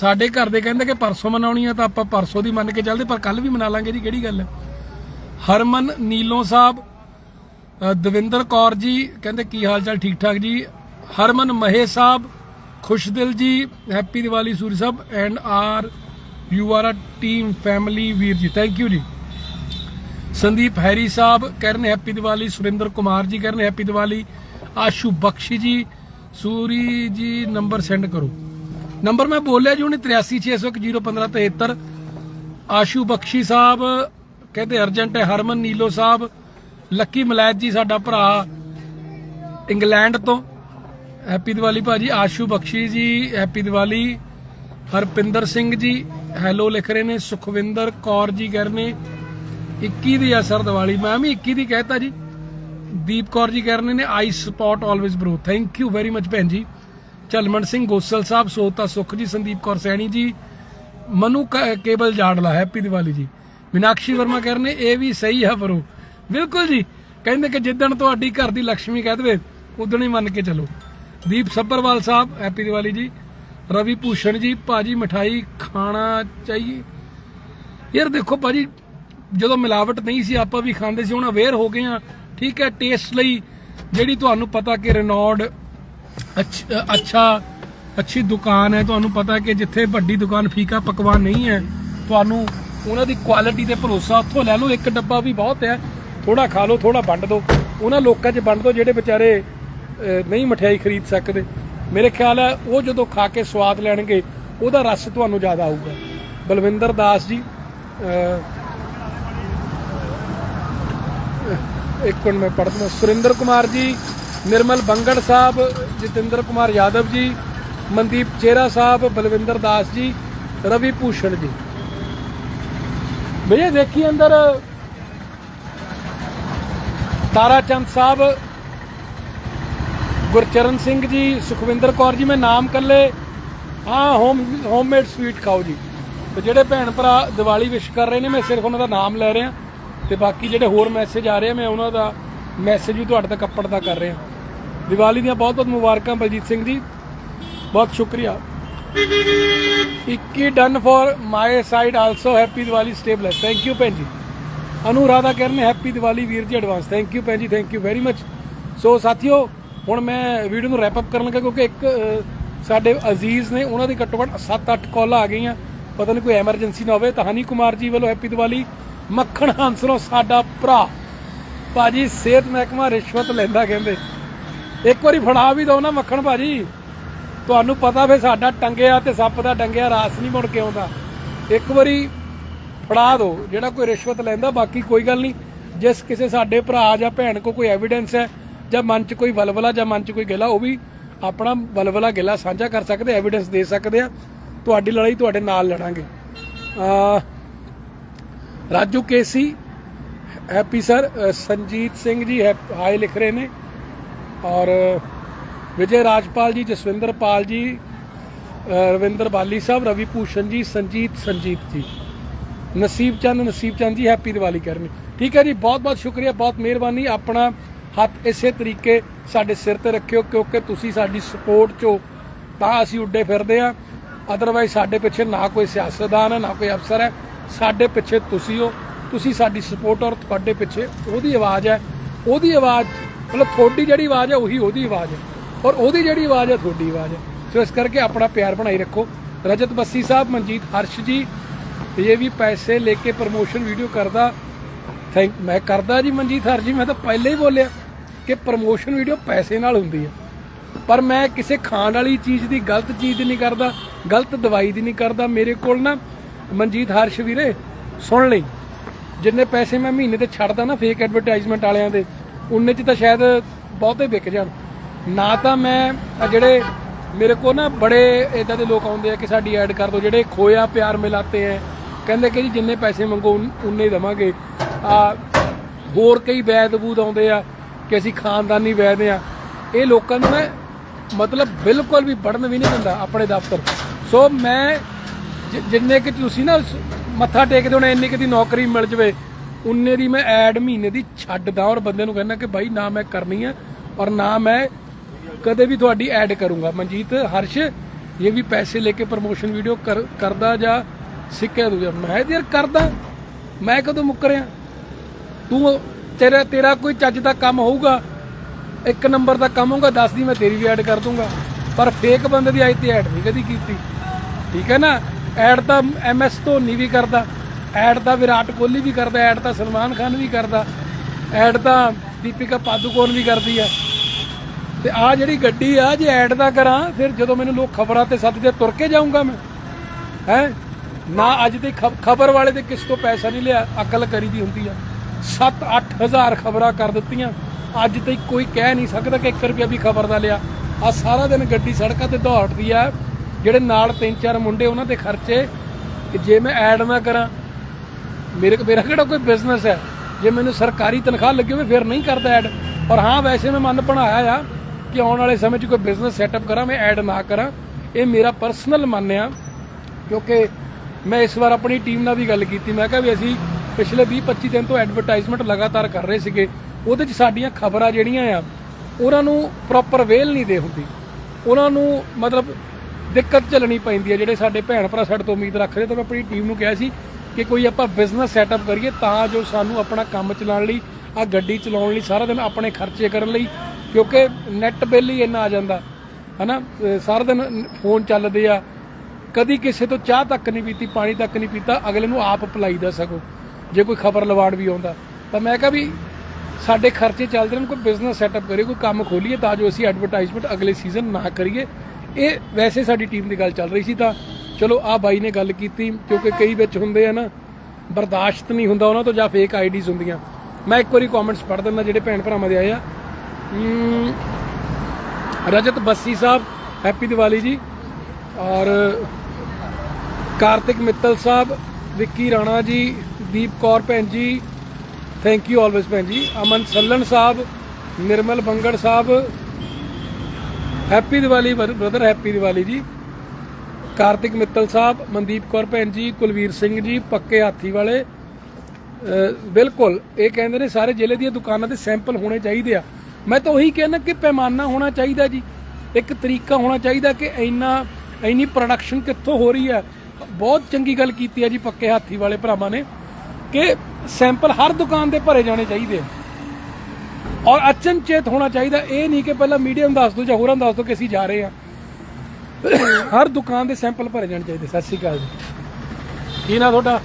ਸਾਡੇ ਘਰ ਦੇ ਕਹਿੰਦੇ ਕਿ ਪਰਸੋਂ ਮਨਾਉਣੀ ਆ ਤਾਂ ਆਪਾਂ ਪਰਸੋਂ ਦੀ ਮੰਨ ਕੇ ਚੱਲਦੇ, ਪਰ ਕੱਲ ਵੀ ਮਨਾ ਲਾਂਗੇ ਜੀ, ਕਿਹੜੀ ਗੱਲ ਹੈ ਹਰਮਨ ਨੀਲੋਂ ਸਾਹਿਬ ਦਵਿੰਦਰ ਕੌਰ ਜੀ, ਕਹਿੰਦੇ ਕੀ ਹਾਲ ਚਾਲ ਠੀਕ ਠਾਕ ਜੀ? ਹਰਮਨ ਮਹੇ ਸਾਹਿਬ, Khushdil ji, happy Diwali Suri Sahib, and are you are a team family ਵੀਰ ਜੀ। ਥੈਂਕ ਯੂ ਜੀ। ਸੰਦੀਪ ਹੈਰੀ ਸਾਹਿਬ, ਕਹਿ ਰਹੇ ਨੇ ਹੈਪੀ ਦੀਵਾਲੀ, ਸੁਰਿੰਦਰ ਕੁਮਾਰ ਜੀ ਕਹਿ ਹੈਪੀ ਦੀਵਾਲੀ, ਆਸ਼ੂ ਬਖਸ਼ੀ ਜੀ, ਸੂਰੀ ਜੀ ਨੰਬਰ ਸੈਂਡ ਕਰੋ। ਨੰਬਰ ਮੈਂ ਬੋਲਿਆ ਜੀ, ਉਹਨੇ 8360101573 ਆਸ਼ੂ ਬਖਸ਼ੀ ਸਾਹਿਬ, ਕਹਿੰਦੇ ਅਰਜੈਂਟ ਹੈ ਹਰਮਨ ਨੀਲੋ ਸਾਹਿਬ, ਲੱਕੀ ਮਲੈਤ ਜੀ ਸਾਡਾ ਭਰਾ, ਇੰਗਲੈਂਡ ਤੋਂ। ਹੈਪੀ ਦੀਵਾਲੀ ਭਾਜੀ, ਆਸ਼ੂ ਬਖਸ਼ੀ ਜੀ, ਹੈਪੀ ਦੀਵਾਲੀ। ਹਰਪਿੰਦਰ ਸਿੰਘ ਜੀ, ਹੈਲੋ ਲਿਖ ਰਹੇ ਨੇ, ਸੁਖਵਿੰਦਰ ਕੌਰ ਜੀ ਕਹਿ ਰਹੇ ਨੇ 21 ਦੀ ਆ ਸਰ ਮੈਂ ਵੀ 21 ਦੀ ਕਹਿਤਾ ਜੀ। ਦੀਪ ਕੌਰ ਜੀ ਕਹਿ ਰਹੇ ਨੇ I support always bro thank you very much ਭੈਣ ਜੀ। ਚਲਮਨ ਸਿੰਘ ਗੋਸਲ ਸਾਹਿਬ ਸੋਤਾ ਸੁਖ ਜੀ, ਸੰਦੀਪ ਕੌਰ ਸੈਣੀ ਜੀ, ਮਨੂ ਕੇਬਲ ਜਾੜਲਾ ਹੈਪੀ ਦੀਵਾਲੀ ਜੀ। ਮਿਨਾਕਸ਼ੀ ਵਰਮਾ ਕਹਿ ਰਹੇ ਨੇ, ਇਹ ਵੀ ਸਹੀ ਹੈ ਬਰੋ ਬਿਲਕੁਲ ਜੀ, ਕਹਿੰਦੇ ਕਿ ਜਿੱਦਣ ਤੁਹਾਡੀ ਘਰ ਦੀ ਲక్ష్ਮੀ ਕਹਿ ਦੇਵੇ ਉਦਣ ਹੀ ਮੰਨ ਕੇ ਚਲੋ। ਦੀਪ ਸੱਬਰਵਾਲ ਸਾਹਿਬ ਹੈਪੀ ਦੀਵਾਲੀ ਜੀ। ਰਵੀ ਭੂਸ਼ਣ ਜੀ, ਭਾਜੀ ਮਠਾਈ ਖਾਣਾ ਚਾਹੀਏ। ਯਾਰ ਦੇਖੋ ਭਾਜੀ ਜਦੋਂ ਮਿਲਾਵਟ ਨਹੀਂ ਸੀ, ਆਪਾਂ ਵੀ ਖਾਂਦੇ ਸੀ, ਹੁਣ ਅਵੇਅਰ ਹੋ ਗਏ ਆ ਠੀਕ ਹੈ ਟੇਸਟ ਲਈ ਜਿਹੜੀ ਤੁਹਾਨੂੰ ਪਤਾ ਕਿ ਰੈਨੋਡ ਅੱਛਾ, ਅੱਛੀ ਦੁਕਾਨ ਹੈ, ਤੁਹਾਨੂੰ ਪਤਾ ਕਿ ਜਿੱਥੇ ਵੱਡੀ ਦੁਕਾਨ ਫੀਕਾ ਪਕਵਾਨ ਨਹੀਂ ਹੈ, ਤੁਹਾਨੂੰ ਉਹਨਾਂ ਦੀ ਕੁਆਲਿਟੀ ਤੇ ਭਰੋਸਾ ਉੱਥੋਂ ਲੈ ਲਓ। ਇੱਕ ਡੱਬਾ ਵੀ ਬਹੁਤ ਹੈ ਥੋੜਾ ਖਾ ਲਓ ਥੋੜਾ ਵੰਡ ਦਿਓ। ਉਹਨਾਂ ਲੋਕਾਂ 'ਚ ਵੰਡ ਦਿਓ ਜਿਹੜੇ ਵਿਚਾਰੇ ਨਹੀਂ ਮਠਿਆਈ ਖਰੀਦ ਸਕਦੇ। ਮੇਰੇ ਖਿਆਲ ਹੈ, ਉਹ ਜਦੋਂ ਖਾ ਕੇ ਸਵਾਦ ਲੈਣਗੇ, ਉਹਦਾ ਰਸ ਤੁਹਾਨੂੰ ਜ਼ਿਆਦਾ ਆਊਗਾ। ਬਲਵਿੰਦਰ ਦਾਸ ਜੀ ਅਹ, ਇੱਕ ਮਿੰਟ ਮੈਂ ਪੜ੍ਹਦਾ ਸੁਰਿੰਦਰ ਕੁਮਾਰ ਜੀ ਨਿਰਮਲ ਬੰਗੜ ਸਾਹਿਬ ਜਤਿੰਦਰ ਕੁਮਾਰ ਯਾਦਵ ਜੀ ਮਨਦੀਪ ਚੇਰਾ ਸਾਹਿਬ ਬਲਵਿੰਦਰ ਦਾਸ ਜੀ ਰਵੀ ਭੂਸ਼ਣ ਜੀ। ਭਈਆ ਦੇਖੀ ਅੰਦਰ ਤਾਰਾ ਚੰਦ ਸਾਹਿਬ ਗੁਰਚਰਨ ਸਿੰਘ ਜੀ ਸੁਖਵਿੰਦਰ ਕੌਰ ਜੀ ਮੈਂ ਨਾਮ ਕੱਲੇ ਹਾਂ ਹੋਮ ਹੋਮਮੇਡ ਸਵੀਟ ਖਾਓ ਜੀ। ਤੇ ਜਿਹੜੇ ਭੈਣ ਭਰਾ ਦੀਵਾਲੀ ਵਿਸ਼ ਕਰ ਰਹੇ ਨੇ ਮੈਂ ਸਿਰਫ ਉਹਨਾਂ ਦਾ ਨਾਮ ਲੈ ਰਿਹਾ। ਤੇ ਬਾਕੀ ਜਿਹੜੇ ਹੋਰ ਮੈਸੇਜ ਆ ਰਹੇ ਆ, ਮੈਂ ਉਹਨਾਂ ਦਾ ਮੈਸੇਜ ਵੀ ਤੁਹਾਡੇ ਤੱਕ ਅੱਪੜ ਦਾ ਕਰ ਰਿਹਾ। ਦੀਵਾਲੀ ਦੀਆਂ ਬਹੁਤ ਬਹੁਤ ਮੁਬਾਰਕਾਂ ਬਲਜੀਤ ਸਿੰਘ ਜੀ। ਬਹੁਤ ਸ਼ੁਕਰੀਆ। 21 done for my side also happy Diwali stay blessed thank you ਭੈਣ ਜੀ। ਅਨੁਰਾਧਾ ਕਰਨ ਹੈਪੀ ਦੀਵਾਲੀ ਵੀਰ ਜੀ ਐਡਵਾਂਸ ਥੈਂਕ ਯੂ ਭੈਣ ਜੀ thank you very much so ਸਾਥੀਓ, ਹੁਣ ਮੈਂ ਵੀਡੀਓ ਨੂੰ ਰੈਪ ਅਪ ਕਰਨ ਲੱਗਾ ਕਿਉਂਕਿ ਇੱਕ ਸਾਡੇ ਅਜ਼ੀਜ਼ ਨੇ, ਉਹਨਾਂ ਦੀ ਘੱਟੋ ਘੱਟ 7-8 ਕਾਲਾਂ ਆ ਗਈਆਂ। ਪਤਾ ਨਹੀਂ ਕੋਈ ਐਮਰਜੈਂਸੀ ਨਾ ਹੋਵੇ। ਤਾਂ ਹਨੀ ਕੁਮਾਰ ਜੀ ਵੱਲੋਂ ਹੈਪੀ ਦੀਵਾਲੀ। ਮੱਖਣ ਹੰਸਰੋ ਸਾਡਾ ਭਰਾ। ਭਾਜੀ, ਸਿਹਤ ਮਹਿਕਮਾ ਰਿਸ਼ਵਤ ਲੈਂਦਾ ਕਹਿੰਦੇ। ਇੱਕ ਵਾਰੀ ਫੜਾ ਵੀ ਦੋ ਨਾ ਮੱਖਣ ਭਾਜੀ। ਤੁਹਾਨੂੰ ਪਤਾ ਫੇ ਸਾਡਾ ਟੰਗਿਆ ਤੇ ਸੱਪ ਦਾ ਡੰਗਿਆ ਰਾਸ ਨਹੀਂ ਮੁੜ ਕੇ ਆਉਂਦਾ। ਇੱਕ ਵਾਰੀ ਫੜਾ ਦੋ, ਜਿਹੜਾ ਕੋਈ ਰਿਸ਼ਵਤ ਲੈਂਦਾ, ਬਾਕੀ ਕੋਈ ਗੱਲ ਨਹੀਂ। ਜਿਸ ਕਿਸੇ ਸਾਡੇ ਭਰਾ ਜਾਂ ਭੈਣ ਕੋ ਕੋਈ ਐਵੀਡੈਂਸ ਹੈ, ਜਾਂ ਮਨ 'ਚ ਕੋਈ ਵਲਵਲਾ ਜਾਂ ਮਨ 'ਚ ਕੋਈ ਗਿਲਾ, ਉਹ ਵੀ ਆਪਣਾ ਵਲਵਲਾ ਗਿਲਾ ਸਾਂਝਾ ਕਰ ਸਕਦੇ ਐਵੀਡੈਂਸ ਦੇ ਸਕਦੇ ਆ। ਤੁਹਾਡੀ ਲੜਾਈ ਤੁਹਾਡੇ ਨਾਲ ਲੜਾਂਗੇ। ਆ Raju KC, happy sir Sanjeet Singh ji, happy- hi ਲਿਖ ਰਹੇ ਨੇ। ਔਰ ਵਿਜੇ ਰਾਜਪਾਲ ਜੀ, ਜਸਵਿੰਦਰ ਪਾਲ ਜੀ ਰਵਿੰਦਰ ਬਾਲੀ ਸਾਹਿਬ, ਰਵੀ ਭੂਸ਼ਣ ਜੀ, ਸੰਜੀਤ ਸੰਜੀਤ ਜੀ। ਨਸੀਬ ਚੰਦ ਨਸੀਬ ਚੰਦ ਜੀ, ਹੈਪੀ ਦੀਵਾਲੀ ਕਰਨੀ ਠੀਕ ਹੈ ਜੀ ਬਹੁਤ ਬਹੁਤ ਸ਼ੁਕਰੀਆ, ਬਹੁਤ ਮਿਹਰਬਾਨੀ। ਆਪਣਾ ਹੱਥ ਇਸੇ ਤਰੀਕੇ ਸਾਡੇ ਸਿਰ ਤੇ ਰੱਖਿਓ, ਕਿਉਂਕਿ ਤੁਸੀਂ ਸਾਡੀ ਸਪੋਰਟ ਚੋ ਤਾਂ ਅਸੀਂ ਉੱਡੇ ਫਿਰਦੇ ਆ ਅਦਰਵਾਈਜ਼ ਸਾਡੇ ਪਿੱਛੇ ਨਾ ਕੋਈ ਸਿਆਸਤਦਾਨ ਹੈ, ਨਾ ਕੋਈ ਅਫਸਰ ਹੈ। ਸਾਡੇ ਪਿੱਛੇ ਤੁਸੀਂ ਹੋ, ਤੁਸੀਂ ਸਾਡੀ ਸਪੋਰਟ ਔਰ ਤੁਹਾਡੇ ਪਿੱਛੇ ਉਹਦੀ ਆਵਾਜ਼ ਹੈ। ਉਹਦੀ ਆਵਾਜ਼, ਮਤਲਬ ਤੁਹਾਡੀ ਜਿਹੜੀ ਆਵਾਜ਼ ਹੈ, ਉਹੀ ਉਹਦੀ ਆਵਾਜ਼ ਹੈ। ਔਰ ਉਹਦੀ ਜਿਹੜੀ ਆਵਾਜ਼ ਹੈ, ਤੁਹਾਡੀ ਆਵਾਜ਼ ਹੈ। ਸੋ ਇਸ ਕਰਕੇ ਆਪਣਾ ਪਿਆਰ ਬਣਾਈ ਰੱਖੋ। ਰਜਤ ਬੱਸੀ ਸਾਹਿਬ, ਮਨਜੀਤ ਹਰਸ਼ ਜੀ, ਇਹ ਵੀ ਪੈਸੇ ਲੈ ਕੇ ਪ੍ਰਮੋਸ਼ਨ ਵੀਡੀਓ ਕਰਦਾ। ਥੈਂਕ ਮੈਂ ਕਰਦਾ ਜੀ ਮਨਜੀਤ ਹਰ ਜੀ, ਮੈਂ ਤਾਂ ਪਹਿਲਾਂ ਹੀ ਬੋਲਿਆ ਕਿ ਪ੍ਰਮੋਸ਼ਨ ਵੀਡੀਓ ਪੈਸੇ ਨਾਲ ਹੁੰਦੀ ਹੈ। ਪਰ ਮੈਂ ਕਿਸੇ ਖਾਣ ਵਾਲੀ ਚੀਜ਼ ਦੀ ਗਲਤ ਚੀਜ਼ ਦੀ ਨਹੀਂ ਕਰਦਾ, ਗਲਤ ਦਵਾਈ ਦੀ ਨਹੀਂ ਕਰਦਾ ਮੇਰੇ ਕੋਲ ਨਾ। ਮਨਜੀਤ ਹਰਸ਼ ਵੀਰੇ, ਸੁਣ ਲਈ। ਜਿੰਨੇ ਪੈਸੇ ਮੈਂ ਮਹੀਨੇ ਤੇ ਛੱਡਦਾ ਨਾ ਫੇਕ ਐਡਵਰਟਾਈਜ਼ਮੈਂਟ ਵਾਲਿਆਂ ਦੇ, ਉਨੇ ਚ ਤਾਂ ਸ਼ਾਇਦ ਬਹੁਤੇ ਵਿਕ ਜਾਣ। ਨਾ ਤਾਂ ਮੈਂ ਆਹ ਜਿਹੜੇ ਮੇਰੇ ਕੋਲ ਨਾ ਬੜੇ ਇਦਾਂ ਦੇ ਲੋਕ ਆਉਂਦੇ ਆ ਕਿ ਸਾਡੀ ਐਡ ਕਰ ਦਿਓ ਜਿਹੜੇ ਖੋਇਆ, ਪਿਆਰ ਮਿਲਾਤੇ ਹੈ ਕਹਿੰਦੇ ਕਿ ਜੀ ਜਿੰਨੇ ਪੈਸੇ ਮੰਗੋ, ਉਨੇ ਹੀ ਦੇਵਾਂਗੇ। ਆ ਹੋਰ ਕਈ ਵੈਦ ਬੂਦ ਆਉਂਦੇ ਆ ਕਿ ਅਸੀਂ ਖਾਨਦਾਨੀ ਵੈਦ ਆ। ਇਹ ਲੋਕਾਂ ਨੂੰ ਮੈਂ ਮਤਲਬ ਬਿਲਕੁਲ ਵੀ ਪੜਨ ਵੀ ਨਹੀਂ ਦਿੰਦਾ ਆਪਣੇ ਦਫ਼ਤਰ। ਸੋ ਮੈਂ ਜਿ- ਜਿੰਨੇ ਕਿ ਤੁਸੀਂ ਨਾ ਸ- ਮੱਥਾ ਟੇਕਦੇ ਹੁਣ, ਇੰਨੀ ਕਿਦੀ ਨੌਕਰੀ ਮਿਲ ਜਵੇ, ਉਨੇ ਦੀ ਮੈਂ ਐਡ ਮਹੀਨੇ ਦੀ ਛੱਡਦਾ ਔਰ ਬੰਦੇ ਨੂੰ ਕਹਿੰਦਾ ਕਿ ਭਾਈ ਨਾ ਮੈਂ ਕਰਨੀ ਹੈ ਔਰ ਨਾ ਮੈਂ ਕਦੇ ਵੀ ਤੁਹਾਡੀ ਐਡ ਕਰੂੰਗਾ। ਮਨਜੀਤ ਹਰਸ਼, ਇਹ ਵੀ ਪੈਸੇ ਲੈ ਕੇ ਪ੍ਰਮੋਸ਼ਨ ਵੀਡੀਓ ਕਰਦਾ ਜਾਂ ਸਿੱਕਿਆ ਦੂਜਾ? ਮੈਂ ਕਿਹਾ ਯਾਰ ਕਰਦਾ। ਮੈਂ ਕਦੋਂ ਮੁੱਕਰਿਆ? ਤੂੰ ਤੇਰਾ ਤੇਰਾ ਕੋਈ ਚੱਜ ਦਾ ਕੰਮ ਹੋਊਗਾ, ਇੱਕ ਨੰਬਰ ਦਾ ਕੰਮ ਹੋਊਗਾ, ਦੱਸ ਦੀ ਮੈਂ ਤੇਰੀ ਵੀ ਐਡ ਕਰ ਦੂੰਗਾ। ਪਰ ਫੇਕ ਬੰਦੇ ਦੀ ਅੱਜ ਤੇ ਐਡ ਨਹੀਂ ਕਦੀ ਕੀਤੀ। ਠੀਕ ਹੈ ਨਾ? ਐਡ ਤਾਂ ਐਮ ਐਸ ਧੋਨੀ ਵੀ ਕਰਦਾ, ਐਡ ਤਾਂ ਵਿਰਾਟ ਕੋਹਲੀ ਵੀ ਕਰਦਾ, ਐਡ ਤਾਂ ਸਲਮਾਨ ਖਾਨ ਵੀ ਕਰਦਾ, ਐਡ ਤਾਂ ਦੀਪਿਕਾ ਪਾਦੂਕੋਣ ਵੀ ਕਰਦੀ ਆ ਤੇ ਆ ਜਿਹੜੀ ਗੱਡੀ ਆ, ਜੇ ਐਡ ਦਾ ਕਰਾਂ, ਫਿਰ ਜਦੋਂ ਮੈਨੂੰ ਲੋਕ ਖਬਰਾਂ ਤੇ ਸੱਦਦੇ ਤੁਰ ਕੇ ਜਾਊਂਗਾ ਮੈਂ। ਹੈ? ਨਾ ਅੱਜ ਤੇ ਖਬਰ ਵਾਲੇ ਦੇ ਕਿਸ ਤੋਂ ਪੈਸਾ ਨਹੀਂ ਲਿਆ, ਅਕਲ ਕਰੀ ਦੀ ਹੁੰਦੀ ਆ। 7-8 ਹਜ਼ਾਰ ਖਬਰਾਂ ਕਰ ਦਿੱਤੀਆਂ। ਅੱਜ ਤੱਕ ਕੋਈ ਕਹਿ ਨਹੀਂ ਸਕਦਾ ਕਿ 1 ਰੁਪਿਆ ਵੀ ਖਬਰ ਦਾ ਲਿਆ। ਆ ਸਾਰਾ ਦਿਨ ਗੱਡੀ ਸੜਕਾਂ ਤੇ ਦੌੜਦੀ ਆ। ਜਿਹੜੇ ਨਾਲ ਤਿੰਨ ਚਾਰ ਮੁੰਡੇ ਉਹਨਾਂ ਦੇ ਖਰਚੇ ਜੇ ਮੈਂ ਐਡ ਨਾ ਕਰਾਂ, ਮੇਰੇ ਮੇਰਾ ਕਿਹੜਾ ਕੋਈ ਬਿਜ਼ਨਸ ਹੈ? ਜੇ ਮੈਨੂੰ ਸਰਕਾਰੀ ਤਨਖਾਹ ਲੱਗੀ ਹੋਵੇ, ਫਿਰ ਨਹੀਂ ਕਰਦਾ ਐਡ। ਪਰ ਹਾਂ, ਵੈਸੇ ਮੈਂ ਮਨ ਬਣਾਇਆ ਆ ਕਿ ਆਉਣ ਵਾਲੇ ਸਮੇਂ 'ਚ ਕੋਈ ਬਿਜ਼ਨਸ ਸੈਟਅਪ ਕਰਾਂ, ਮੈਂ ਐਡ ਨਾ ਕਰਾਂ। ਇਹ ਮੇਰਾ ਪਰਸਨਲ ਮਨ ਆ, ਕਿਉਂਕਿ ਮੈਂ ਇਸ ਵਾਰ ਆਪਣੀ ਟੀਮ ਨਾਲ ਵੀ ਗੱਲ ਕੀਤੀ। ਮੈਂ ਕਿਹਾ ਵੀ ਅਸੀਂ ਪਿਛਲੇ 20-25 ਦਿਨ ਤੋਂ ਐਡਵਰਟਾਈਜ਼ਮੈਂਟ ਲਗਾਤਾਰ ਕਰ ਰਹੇ ਸੀਗੇ। ਉਹਦੇ 'ਚ ਸਾਡੀਆਂ ਖਬਰਾਂ ਜਿਹੜੀਆਂ ਆ, ਉਹਨਾਂ ਨੂੰ ਪ੍ਰੋਪਰ ਵੇਲ ਨਹੀਂ ਦੇ ਹੁੰਦੀ। ਉਹਨਾਂ ਨੂੰ ਮਤਲਬ ਦਿੱਕਤ ਚੱਲਣੀ ਪੈਂਦੀ ਹੈ। ਜਿਹੜੇ ਸਾਡੇ ਭੈਣ ਭਰਾ ਸਾਡੇ ਤੋਂ ਉਮੀਦ ਰੱਖਦੇ, ਤਾਂ ਮੈਂ ਆਪਣੀ ਟੀਮ ਨੂੰ ਕਿਹਾ ਸੀ ਕਿ ਕੋਈ ਆਪਾਂ ਬਿਜ਼ਨਸ ਸੈਟਅਪ ਕਰੀਏ ਤਾਂ ਜੋ ਸਾਨੂੰ ਆਪਣਾ ਕੰਮ ਚਲਾਉਣ ਲਈ, ਆ ਗੱਡੀ ਚਲਾਉਣ ਲਈ ਸਾਰਾ ਦਿਨ ਆਪਣੇ ਖਰਚੇ ਕਰਨ ਲਈ, ਕਿਉਂਕਿ ਨੈਟ ਬਿੱਲ ਹੀ ਇੰਨਾ ਆ ਜਾਂਦਾ। ਹਨਾ? ਅਹ ਸਾਰਾ ਦਿਨ ਫੋਨ ਚੱਲਦੇ ਆ। ਕਦੀ ਕਿਸੇ ਤੋਂ ਚਾਹ ਤੱਕ ਨਹੀਂ ਪੀਤੀ, ਪਾਣੀ ਤੱਕ ਨਹੀਂ ਪੀਤਾ, ਅਗਲੇ ਨੂੰ ਆਪ ਪਲਾਈ ਦਾ ਸਕੋ ਜੇ ਕੋਈ ਖਬਰ ਲਵਾੜ ਵੀ ਆਉਂਦਾ। ਤਾਂ ਮੈਂ ਕਿਹਾ ਵੀ ਸਾਡੇ ਖਰਚੇ ਚੱਲਦੇ ਨੇ, ਕੋਈ ਬਿਜ਼ਨਸ ਸੈਟਅਪ ਕਰੀਏ, ਕੋਈ ਕੰਮ ਖੋਲੀਏ ਤਾਂ ਜੋ ਅਸੀਂ ਐਡਵਰਟਾਈਜ਼ਮੈਂਟ ਅਗਲੇ ਸੀਜ਼ਨ ਨਾ ਕਰੀਏ। ਇਹ ਵੈਸੇ ਸਾਡੀ ਟੀਮ ਦੀ ਗੱਲ ਚੱਲ ਰਹੀ ਸੀ ਤਾਂ ਚਲੋ ਆ ਬਾਈ ਨੇ ਗੱਲ ਕੀਤੀ, ਕਿਉਂਕਿ ਕਈ ਵਿੱਚ ਹੁੰਦੇ ਆ ਨਾ, ਬਰਦਾਸ਼ਤ ਨਹੀਂ ਹੁੰਦਾ ਉਹਨਾਂ ਤੋਂ ਜਾਂ ਫੇਕ ਆਈਡੀਜ਼ ਹੁੰਦੀਆਂ। ਮੈਂ ਇੱਕ ਵਾਰੀ ਕਮੈਂਟਸ ਪੜ੍ਹ ਦਿੰਦਾ ਜਿਹੜੇ ਭੈਣ ਭਰਾਵਾਂ ਦੇ ਆਏ ਆ। ਰਜਤ ਬੱਸੀ ਸਾਹਿਬ ਹੈਪੀ ਦੀਵਾਲੀ ਜੀ। ਔਰ ਕਾਰਤਿਕ ਮਿੱਤਲ ਸਾਹਿਬ, ਵਿੱਕੀ ਰਾਣਾ ਜੀ, ਦੀਪ ਕੌਰ ਭੈਣ ਜੀ ਥੈਂਕ ਯੂ ਆਲਵੇਸ ਭੈਣ ਜੀ। ਅਮਨ ਸੱਲਣ ਸਾਹਿਬ, ਨਿਰਮਲ ਬੰਗੜ ਸਾਹਿਬ happy Diwali brother, happy Diwali ji. Kartik Mittal ਸਾਹਿਬ, ਮਨਦੀਪ ਕੌਰ ਭੈਣ ਜੀ, ਕੁਲਵੀਰ ਸਿੰਘ ਜੀ, ਪੱਕੇ ਹਾਥੀ ਵਾਲੇ। ਬਿਲਕੁਲ, ਇਹ ਕਹਿੰਦੇ ਨੇ ਸਾਰੇ ਜ਼ਿਲ੍ਹੇ ਦੀਆਂ ਦੁਕਾਨਾਂ ਤੇ ਸੈਂਪਲ ਹੋਣੇ ਚਾਹੀਦੇ ਆ। ਮੈਂ ਤਾਂ ਉਹੀ ਕਹਿੰਦਾ ਕਿ ਪੈਮਾਨਾ ਹੋਣਾ ਚਾਹੀਦਾ ਜੀ। ਇੱਕ ਤਰੀਕਾ ਹੋਣਾ ਚਾਹੀਦਾ ਕਿ ਇੰਨਾ, ਇੰਨੀ ਪ੍ਰੋਡਕਸ਼ਨ ਕਿੱਥੋਂ ਹੋ ਰਹੀ ਹੈ ਬਹੁਤ ਚੰਗੀ ਗੱਲ ਕੀਤੀ ਹੈ ਜੀ ਪੱਕੇ ਹਾਥੀ ਵਾਲੇ ਭਰਾਵਾਂ ਨੇ ਕਿ ਸੈਂਪਲ ਹਰ ਦੁਕਾਨ ਦੇ ਭਰੇ ਜਾਣੇ ਚਾਹੀਦੇ ਆ। ਔਰ ਅਚਨਚੇਤ ਹੋਣਾ ਚਾਹੀਦਾ ਇਹ ਨਹੀਂ ਕਿ ਪਹਿਲਾਂ ਮੀਡੀਆ ਨੂੰ ਦੱਸ ਦਿਓ ਜਾਂ ਹੋਰਾਂ ਦੱਸ ਦਿਓ ਕਿ ਅਸੀਂ ਜਾ ਰਹੇ ਹਾਂ। ਹਰ ਦੁਕਾਨ ਦੇ ਸੈਂਪਲ ਭਰੇ ਜਾਣੇ ਚਾਹੀਦੇ ਸਤਿ ਸ਼੍ਰੀ ਅਕਾਲ ਜੀ। ਕੀ ਨਾਂ ਤੁਹਾਡਾ?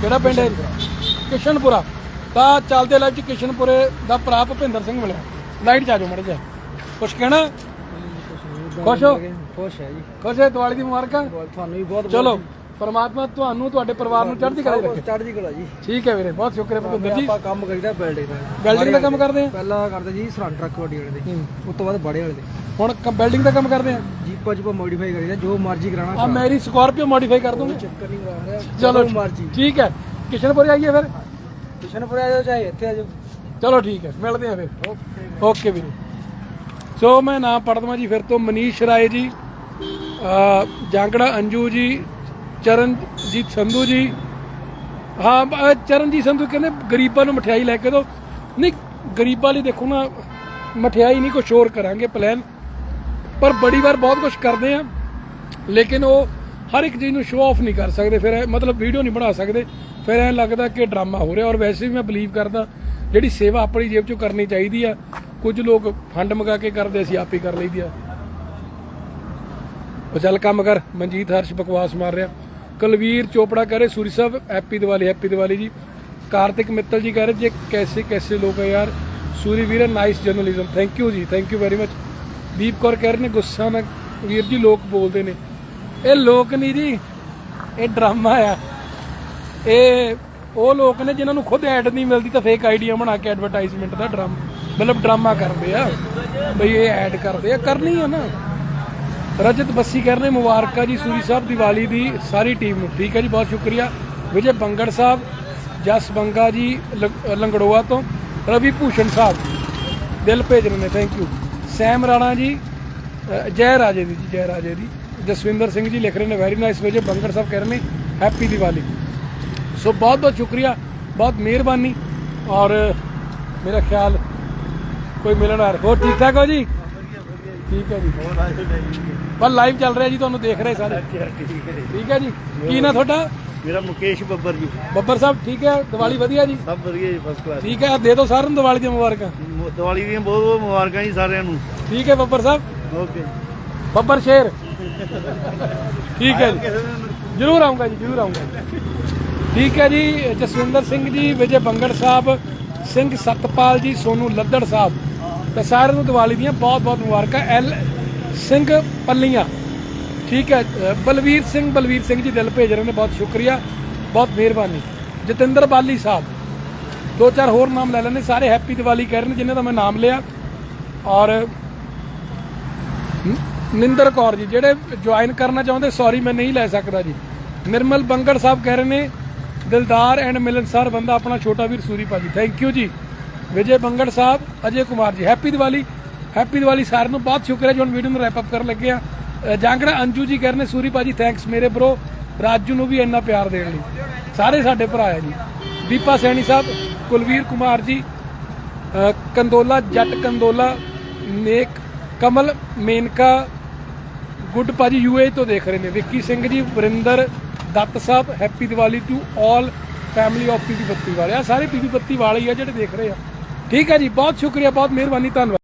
ਕਿਹੜਾ ਪਿੰਡ ਹੈ? ਕਿਸ਼ਨਪੁਰਾ। ਤਾਂ ਚੱਲਦੇ ਲਾਈਵ ਚ ਕਿਸ਼ਨਪੁਰੇ ਦਾ ਭਰਾ ਭੁਪਿੰਦਰ ਸਿੰਘ ਮਿਲਿਆ। ਲਾਈਟ ਚ ਆ ਜਾਓ ਮੜ ਜਾ ਕੁਛ ਕਹਿਣਾ? ਖੁਸ਼ ਹੋ ਖੁਸ਼ ਹੈ? ਜੀ। ਖੁਸ਼ ਹੈ? ਦੀਵਾਲੀ ਦੀ ਮੁਬਾਰਕਾਂ। ਤੁਹਾਨੂੰ ਵੀ ਬਹੁਤ ਚਲੋ। ਪਰਮਾਤਮਾ ਤੁਹਾਨੂੰ ਤੁਹਾਡੇ ਪਰਿਵਾਰ ਨੂੰ ਚੜ੍ਹਦੀ ਕਲਾ 'ਚ ਰੱਖੇ। ਚੜ੍ਹਦੀ ਕਲਾ ਜੀ। ਠੀਕ ਹੈ ਵੀਰੇ ਬਹੁਤ ਸ਼ੁਕਰੀਆ ਭੁਪਿੰਦਰ ਜੀ। ਆਪਾਂ ਕੰਮ ਕਰੀਦਾ ਬਿਲਡਿੰਗ ਦਾ। ਵੈਲਡਿੰਗ ਦਾ ਕੰਮ ਕਰਦੇ ਆ? ਪਹਿਲਾਂ ਕਰਦੇ ਜੀ ਸਰਹੰਦ ਟਰੱਕ ਵੱਡੀ ਵਾਲੇ ਦੇ। ਉਸ ਤੋਂ ਬਾਅਦ ਬੜੇ ਵਾਲੇ ਦੇ। ਹੁਣ ਵੈਲਡਿੰਗ ਦਾ ਕੰਮ ਕਰਦੇ ਆ? ਜੀਪਾ ਜੂਪਾ ਮੋਡੀਫਾਈ ਕਰੀਦਾ ਜੋ ਮਰਜ਼ੀ ਕਰਾਣਾ ਆ ਮੇਰੀ ਸਕੋਰਪੀਓ ਮੋਡੀਫਾਈ ਕਰ ਦੂੰਗੇ। ਚੱਕਰ ਨਹੀਂ ਆ ਰਿਹਾ ਚਲੋ ਮਰਜ਼ੀ। ਠੀਕ ਹੈ। ਕਿਸ਼ਨਪੁਰੇ ਆਈਏ ਫਿਰ? ਕਿਸ਼ਨਪੁਰ ਆ ਜਾਓ ਚਾਹੇ ਇੱਥੇ ਆ ਜਾਓ ਚਲੋ ਠੀਕ ਹੈ ਮਿਲਦੇ ਆ ਫਿਰ। ਓਕੇ ਵੀਰੇ। ਸੋ ਮੈਂ ਨਾਮ ਪੜ੍ਹ ਦਵਾਂ ਜੀ ਫਿਰ ਤੋਂ ਮਨੀਸ਼ ਰਾਏ ਜੀ ਜਾਂਗੜਾ ਅੰਜੂ ਜੀ ਚਰਨਜੀਤ ਸੰਧੂ ਜੀ। ਹਾਂ ਅ, ਚਰਨਜੀਤ ਸੰਧੂ ਕਹਿੰਦੇ ਗਰੀਬਾਂ ਨੂੰ ਮਠਿਆਈ ਲੈ ਕੇ ਦਿਓ। ਨਹੀਂ ਗਰੀਬਾਂ ਲਈ ਦੇਖੋ ਨਾ ਮਠਿਆਈ ਨਹੀਂ ਕੁਛ ਹੋਰ ਕਰਾਂਗੇ ਪਲਾਨ ਪਰ ਬੜੀ ਵਾਰ ਬਹੁਤ ਕੁਝ ਕਰਦੇ ਆ। ਲੇਕਿਨ ਉਹ ਹਰ ਇੱਕ ਚੀਜ਼ ਨੂੰ ਸ਼ੋਅ ਆਫ ਨਹੀਂ ਕਰ ਸਕਦੇ। ਫਿਰ ਇਹ ਮਤਲਬ ਵੀਡੀਓ ਨਹੀਂ ਬਣਾ ਸਕਦੇ। ਫਿਰ ਐਂ ਲੱਗਦਾ ਕਿ ਡਰਾਮਾ ਹੋ ਰਿਹਾ। ਔਰ ਵੈਸੇ ਵੀ ਮੈਂ ਬਲੀਵ ਕਰਦਾ ਜਿਹੜੀ ਸੇਵਾ ਆਪਣੀ ਜੇਬ ਚੋਂ ਕਰਨੀ ਚਾਹੀਦੀ ਆ ਕੁਝ ਲੋਕ ਫੰਡ ਮੰਗਾ ਕੇ ਕਰਦੇ ਅਸੀਂ ਆਪ ਹੀ ਕਰ ਲਈਦੀ ਆ। ਉਹ ਚੱਲ ਕੰਮ ਕਰ। ਮਨਜੀਤ ਹਰਸ਼ ਬਕਵਾਸ ਮਾਰ ਰਿਹਾ। ਕੁਲਵੀਰ ਚੋਪੜਾ ਕਹ ਰਹੇ, ਸੂਰੀ ਸਾਹਿਬ ਹੈਪੀ ਦੀਵਾਲੀ ਹੈਪੀ ਦੀਵਾਲੀ ਜੀ। ਕਾਰਤਿਕ ਮਿੱਤਲ ਜੀ ਕਹ ਰਹੇ, ਜੇ ਕੈਸੇ ਕੈਸੇ ਲੋਕ ਹੈ ਯਾਰ, ਸੂਰੀ ਵੀਰ nice journalism thank you ji thank you very much Deep Kaur ਕਹਿ ਰਹੇ ਨੇ, ਗੁੱਸਾ ਨਾ, ਵੀਰ ਜੀ ਲੋਕ ਬੋਲਦੇ ਨੇ। ਇਹ ਲੋਕ ਨਹੀਂ ਜੀ, ਇਹ ਡਰਾਮਾ ਆ। ਇਹ, ਉਹ ਲੋਕ ਨੇ ਜਿਨ੍ਹਾਂ ਨੂੰ ਖੁਦ ਐਡ ਨਹੀਂ ਮਿਲਦੀ ਤਾਂ ਫੇਕ ਆਈਡੀਆ ਬਣਾ ਕੇ ਐਡਵਰਟਾਈਜ਼ਮੈਂਟ ਦਾ ਡਰਾਮਾ, ਮਤਲਬ ਡਰਾਮਾ ਕਰਦੇ ਆ। ਬਈ ਇਹ ਐਡ ਕਰਦੇ ਆ, ਕਰਨੀ ਆ ਨਾ। ਰਜਤ ਬੱਸੀ ਕਰਨੇ ਮੁਬਾਰਕਾਂ ਜੀ ਸੂਰੀ ਸਾਹਿਬ ਦੀਵਾਲੀ ਦੀ ਸਾਰੀ ਟੀਮ ਨੂੰ। ਠੀਕ ਹੈ ਜੀ ਬਹੁਤ ਸ਼ੁਕਰੀਆ। ਵਿਜੇ ਬੰਗੜ ਸਾਹਿਬ ਜਸ ਬੰਗਾ ਜੀ ਲੰਗੜੋਆ ਤੋਂ ਰਵੀ ਭੂਸ਼ਣ ਸਾਹਿਬ। ਦਿਲ ਭੇਜ ਰਹੇ ਨੇ ਥੈਂਕ ਯੂ ਸੈਮ ਰਾਣਾ ਜੀ ਜੈ ਰਾਜੇ ਦੀ ਜੀ ਜੈ ਰਾਜੇ ਦੀ। ਜਸਵਿੰਦਰ ਸਿੰਘ ਜੀ ਲਿਖ ਰਹੇ ਨੇ ਵੈਰੀ ਨਾਈਸ ਵਿਜੇ ਬੰਗੜ ਸਾਹਿਬ ਕਹਿ ਰਹੇ ਨੇ ਹੈਪੀ ਦੀਵਾਲੀ। ਸੋ ਬਹੁਤ ਬਹੁਤ ਸ਼ੁਕਰੀਆ ਬਹੁਤ ਮਿਹਰਬਾਨੀ। ਔਰ ਮੇਰਾ ਖਿਆਲ ਕੋਈ ਮਿਲਣ ਆ ਰਿਹਾ। ਹੋਰ ਠੀਕ ਠਾਕ ਹੋ ਜੀ। ਠੀਕ ਹੈ ਜੀ। ਬਸ ਲਾਈਵ ਚੱਲ ਰਿਹਾ ਜੀ ਤੁਹਾਨੂੰ ਦੇਖ ਰਹੇ ਸਾਰੇ। ਠੀਕ ਹੈ ਜੀ। ਕੀ ਨਾ ਤੁਹਾਡਾ? ਮੇਰਾ ਮੁਕੇਸ਼ ਬੱਬਰ ਜੀ। ਬੱਬਰ ਸਾਹਿਬ ਠੀਕ ਹੈ। ਦੀਵਾਲੀ ਵਧੀਆ ਜੀ? ਸਭ ਵਧੀਆ ਜੀ ਫਸਟ ਕਲਾਸ ਠੀਕ ਹੈ ਦੇ ਦਿਓ ਸਾਰਿਆਂ ਨੂੰ ਦੀਵਾਲੀ ਦੀਆਂ ਮੁਬਾਰਕਾਂ। ਦੀਵਾਲੀ ਦੀਆਂ ਬਹੁਤ ਬਹੁਤ ਮੁਬਾਰਕਾਂ ਜੀ ਸਾਰਿਆਂ ਨੂੰ। ਠੀਕ ਹੈ ਬੱਬਰ ਸਾਹਿਬ? ਓਕੇ। ਬੱਬਰ ਸ਼ੇਰ। ਠੀਕ ਹੈ ਜੀ। ਜਰੂਰ ਆਉਂਗਾ ਜੀ ਜਰੂਰ ਆਉਂਗਾ ਠੀਕ ਹੈ ਜੀ ਜਸਵਿੰਦਰ ਸਿੰਘ ਜੀ ਵਿਜੇ ਬੰਗੜ ਸਾਹਿਬ ਸਿੰਘ ਸਤਪਾਲ ਜੀ ਸੋਨੂ ਲੱਦੜ ਸਾਹਿਬ। ਤੇ ਸਾਰਿਆਂ ਨੂੰ ਦੀਵਾਲੀ ਦੀਆਂ ਬਹੁਤ ਬਹੁਤ ਮੁਬਾਰਕਾਂ। ਐਲ ਸਿੰਘ ਪੱਲੀਆਂ। ਠੀਕ ਹੈ ਬਲਵੀਰ ਸਿੰਘ ਬਲਵੀਰ ਸਿੰਘ ਜੀ ਦਿਲ ਭੇਜ ਰਹੇ ਨੇ, ਬਹੁਤ ਸ਼ੁਕਰੀਆ, ਬਹੁਤ ਮਿਹਰਬਾਨੀ। ਜਤਿੰਦਰ ਬਾਲੀ ਸਾਹਿਬ, ਦੋ ਚਾਰ ਹੋਰ ਨਾਮ ਲੈ ਲੈਣੇ ਸਾਰੇ ਹੈਪੀ ਦੀਵਾਲੀ ਕਹਿ ਰਹੇ ਨੇ, ਜਿਨ੍ਹਾਂ ਦਾ ਮੈਂ ਨਾਮ ਲਿਆ। ਔਰ ਨਿੰਦਰ ਕੌਰ ਜੀ, ਜਿਹੜੇ ਜੁਆਇਨ ਕਰਨਾ ਚਾਹੁੰਦੇ ਸੌਰੀ ਮੈਂ ਨਹੀਂ ਲੈ ਸਕਦਾ ਜੀ। ਨਿਰਮਲ ਬੰਗੜ ਸਾਹਿਬ ਕਹਿ ਰਹੇ ਨੇ, ਦਿਲਦਾਰ ਐਂਡ ਮਿਲਨਸਾਰ ਬੰਦਾ, ਆਪਣਾ ਛੋਟਾ ਵੀਰ ਸੂਰੀ ਭਾਜੀ। ਥੈਂਕ ਯੂ ਜੀ। ਵਿਜੇ ਬੰਗੜ ਸਾਹਿਬ, ਅਜੇ ਕੁਮਾਰ ਜੀ ਹੈਪੀ ਦੀਵਾਲੀ ਹੈਪੀ ਦੀਵਾਲੀ ਸਾਰਿਆਂ ਨੂੰ ਬਹੁਤ ਸ਼ੁਕਰ ਹੈ ਜੀ ਹੁਣ ਵੀਡੀਓ ਨੂੰ ਰੈਪ ਅਪ ਕਰਨ ਲੱਗੇ ਆ ਅ, ਜਾਂਗੜਾ ਅੰਜੂ ਜੀ ਕਹਿ ਰਹੇ ਸੂਰੀ ਭਾਜੀ ਥੈਂਕਸ ਮੇਰੇ ਬ్రో ਰਾਜੂ ਨੂੰ ਵੀ ਇੰਨਾ ਪਿਆਰ ਦੇਣ ਲਈ। ਸਾਰੇ ਸਾਡੇ ਭਰਾ ਆ ਜੀ। ਦੀਪਾ ਸੈਣੀ ਸਾਹਿਬ ਕੁਲਵੀਰ ਕੁਮਾਰ ਜੀ ਅ, ਕੰਦੋਲਾ ਜੱਟ ਕੰਦੋਲਾ ਨੇਕ ਕਮਲ ਮੇਨਕਾ ਗੁੱਡ ਭਾਜੀ ਯੂਏ ਤੋਂ ਦੇਖ ਰਹੇ ਨੇ। ਵਿੱਕੀ ਸਿੰਘ ਜੀ ਵਰਿੰਦਰ ਦੱਤ ਸਾਹਿਬ happy Diwali to all family of PP ਬੱਤੀ ਵਾਲੇ। ਆ ਸਾਰੇ ਪੀਪੀ ਬੱਤੀ ਵਾਲੇ ਹੀ ਆ ਜਿਹੜੇ ਦੇਖ ਰਹੇ ਆ। ਠੀਕ ਹੈ ਜੀ ਬਹੁਤ ਸ਼ੁਕਰੀਆ ਬਹੁਤ ਮਿਹਰਬਾਨੀ ਧੰਨਵਾਦ।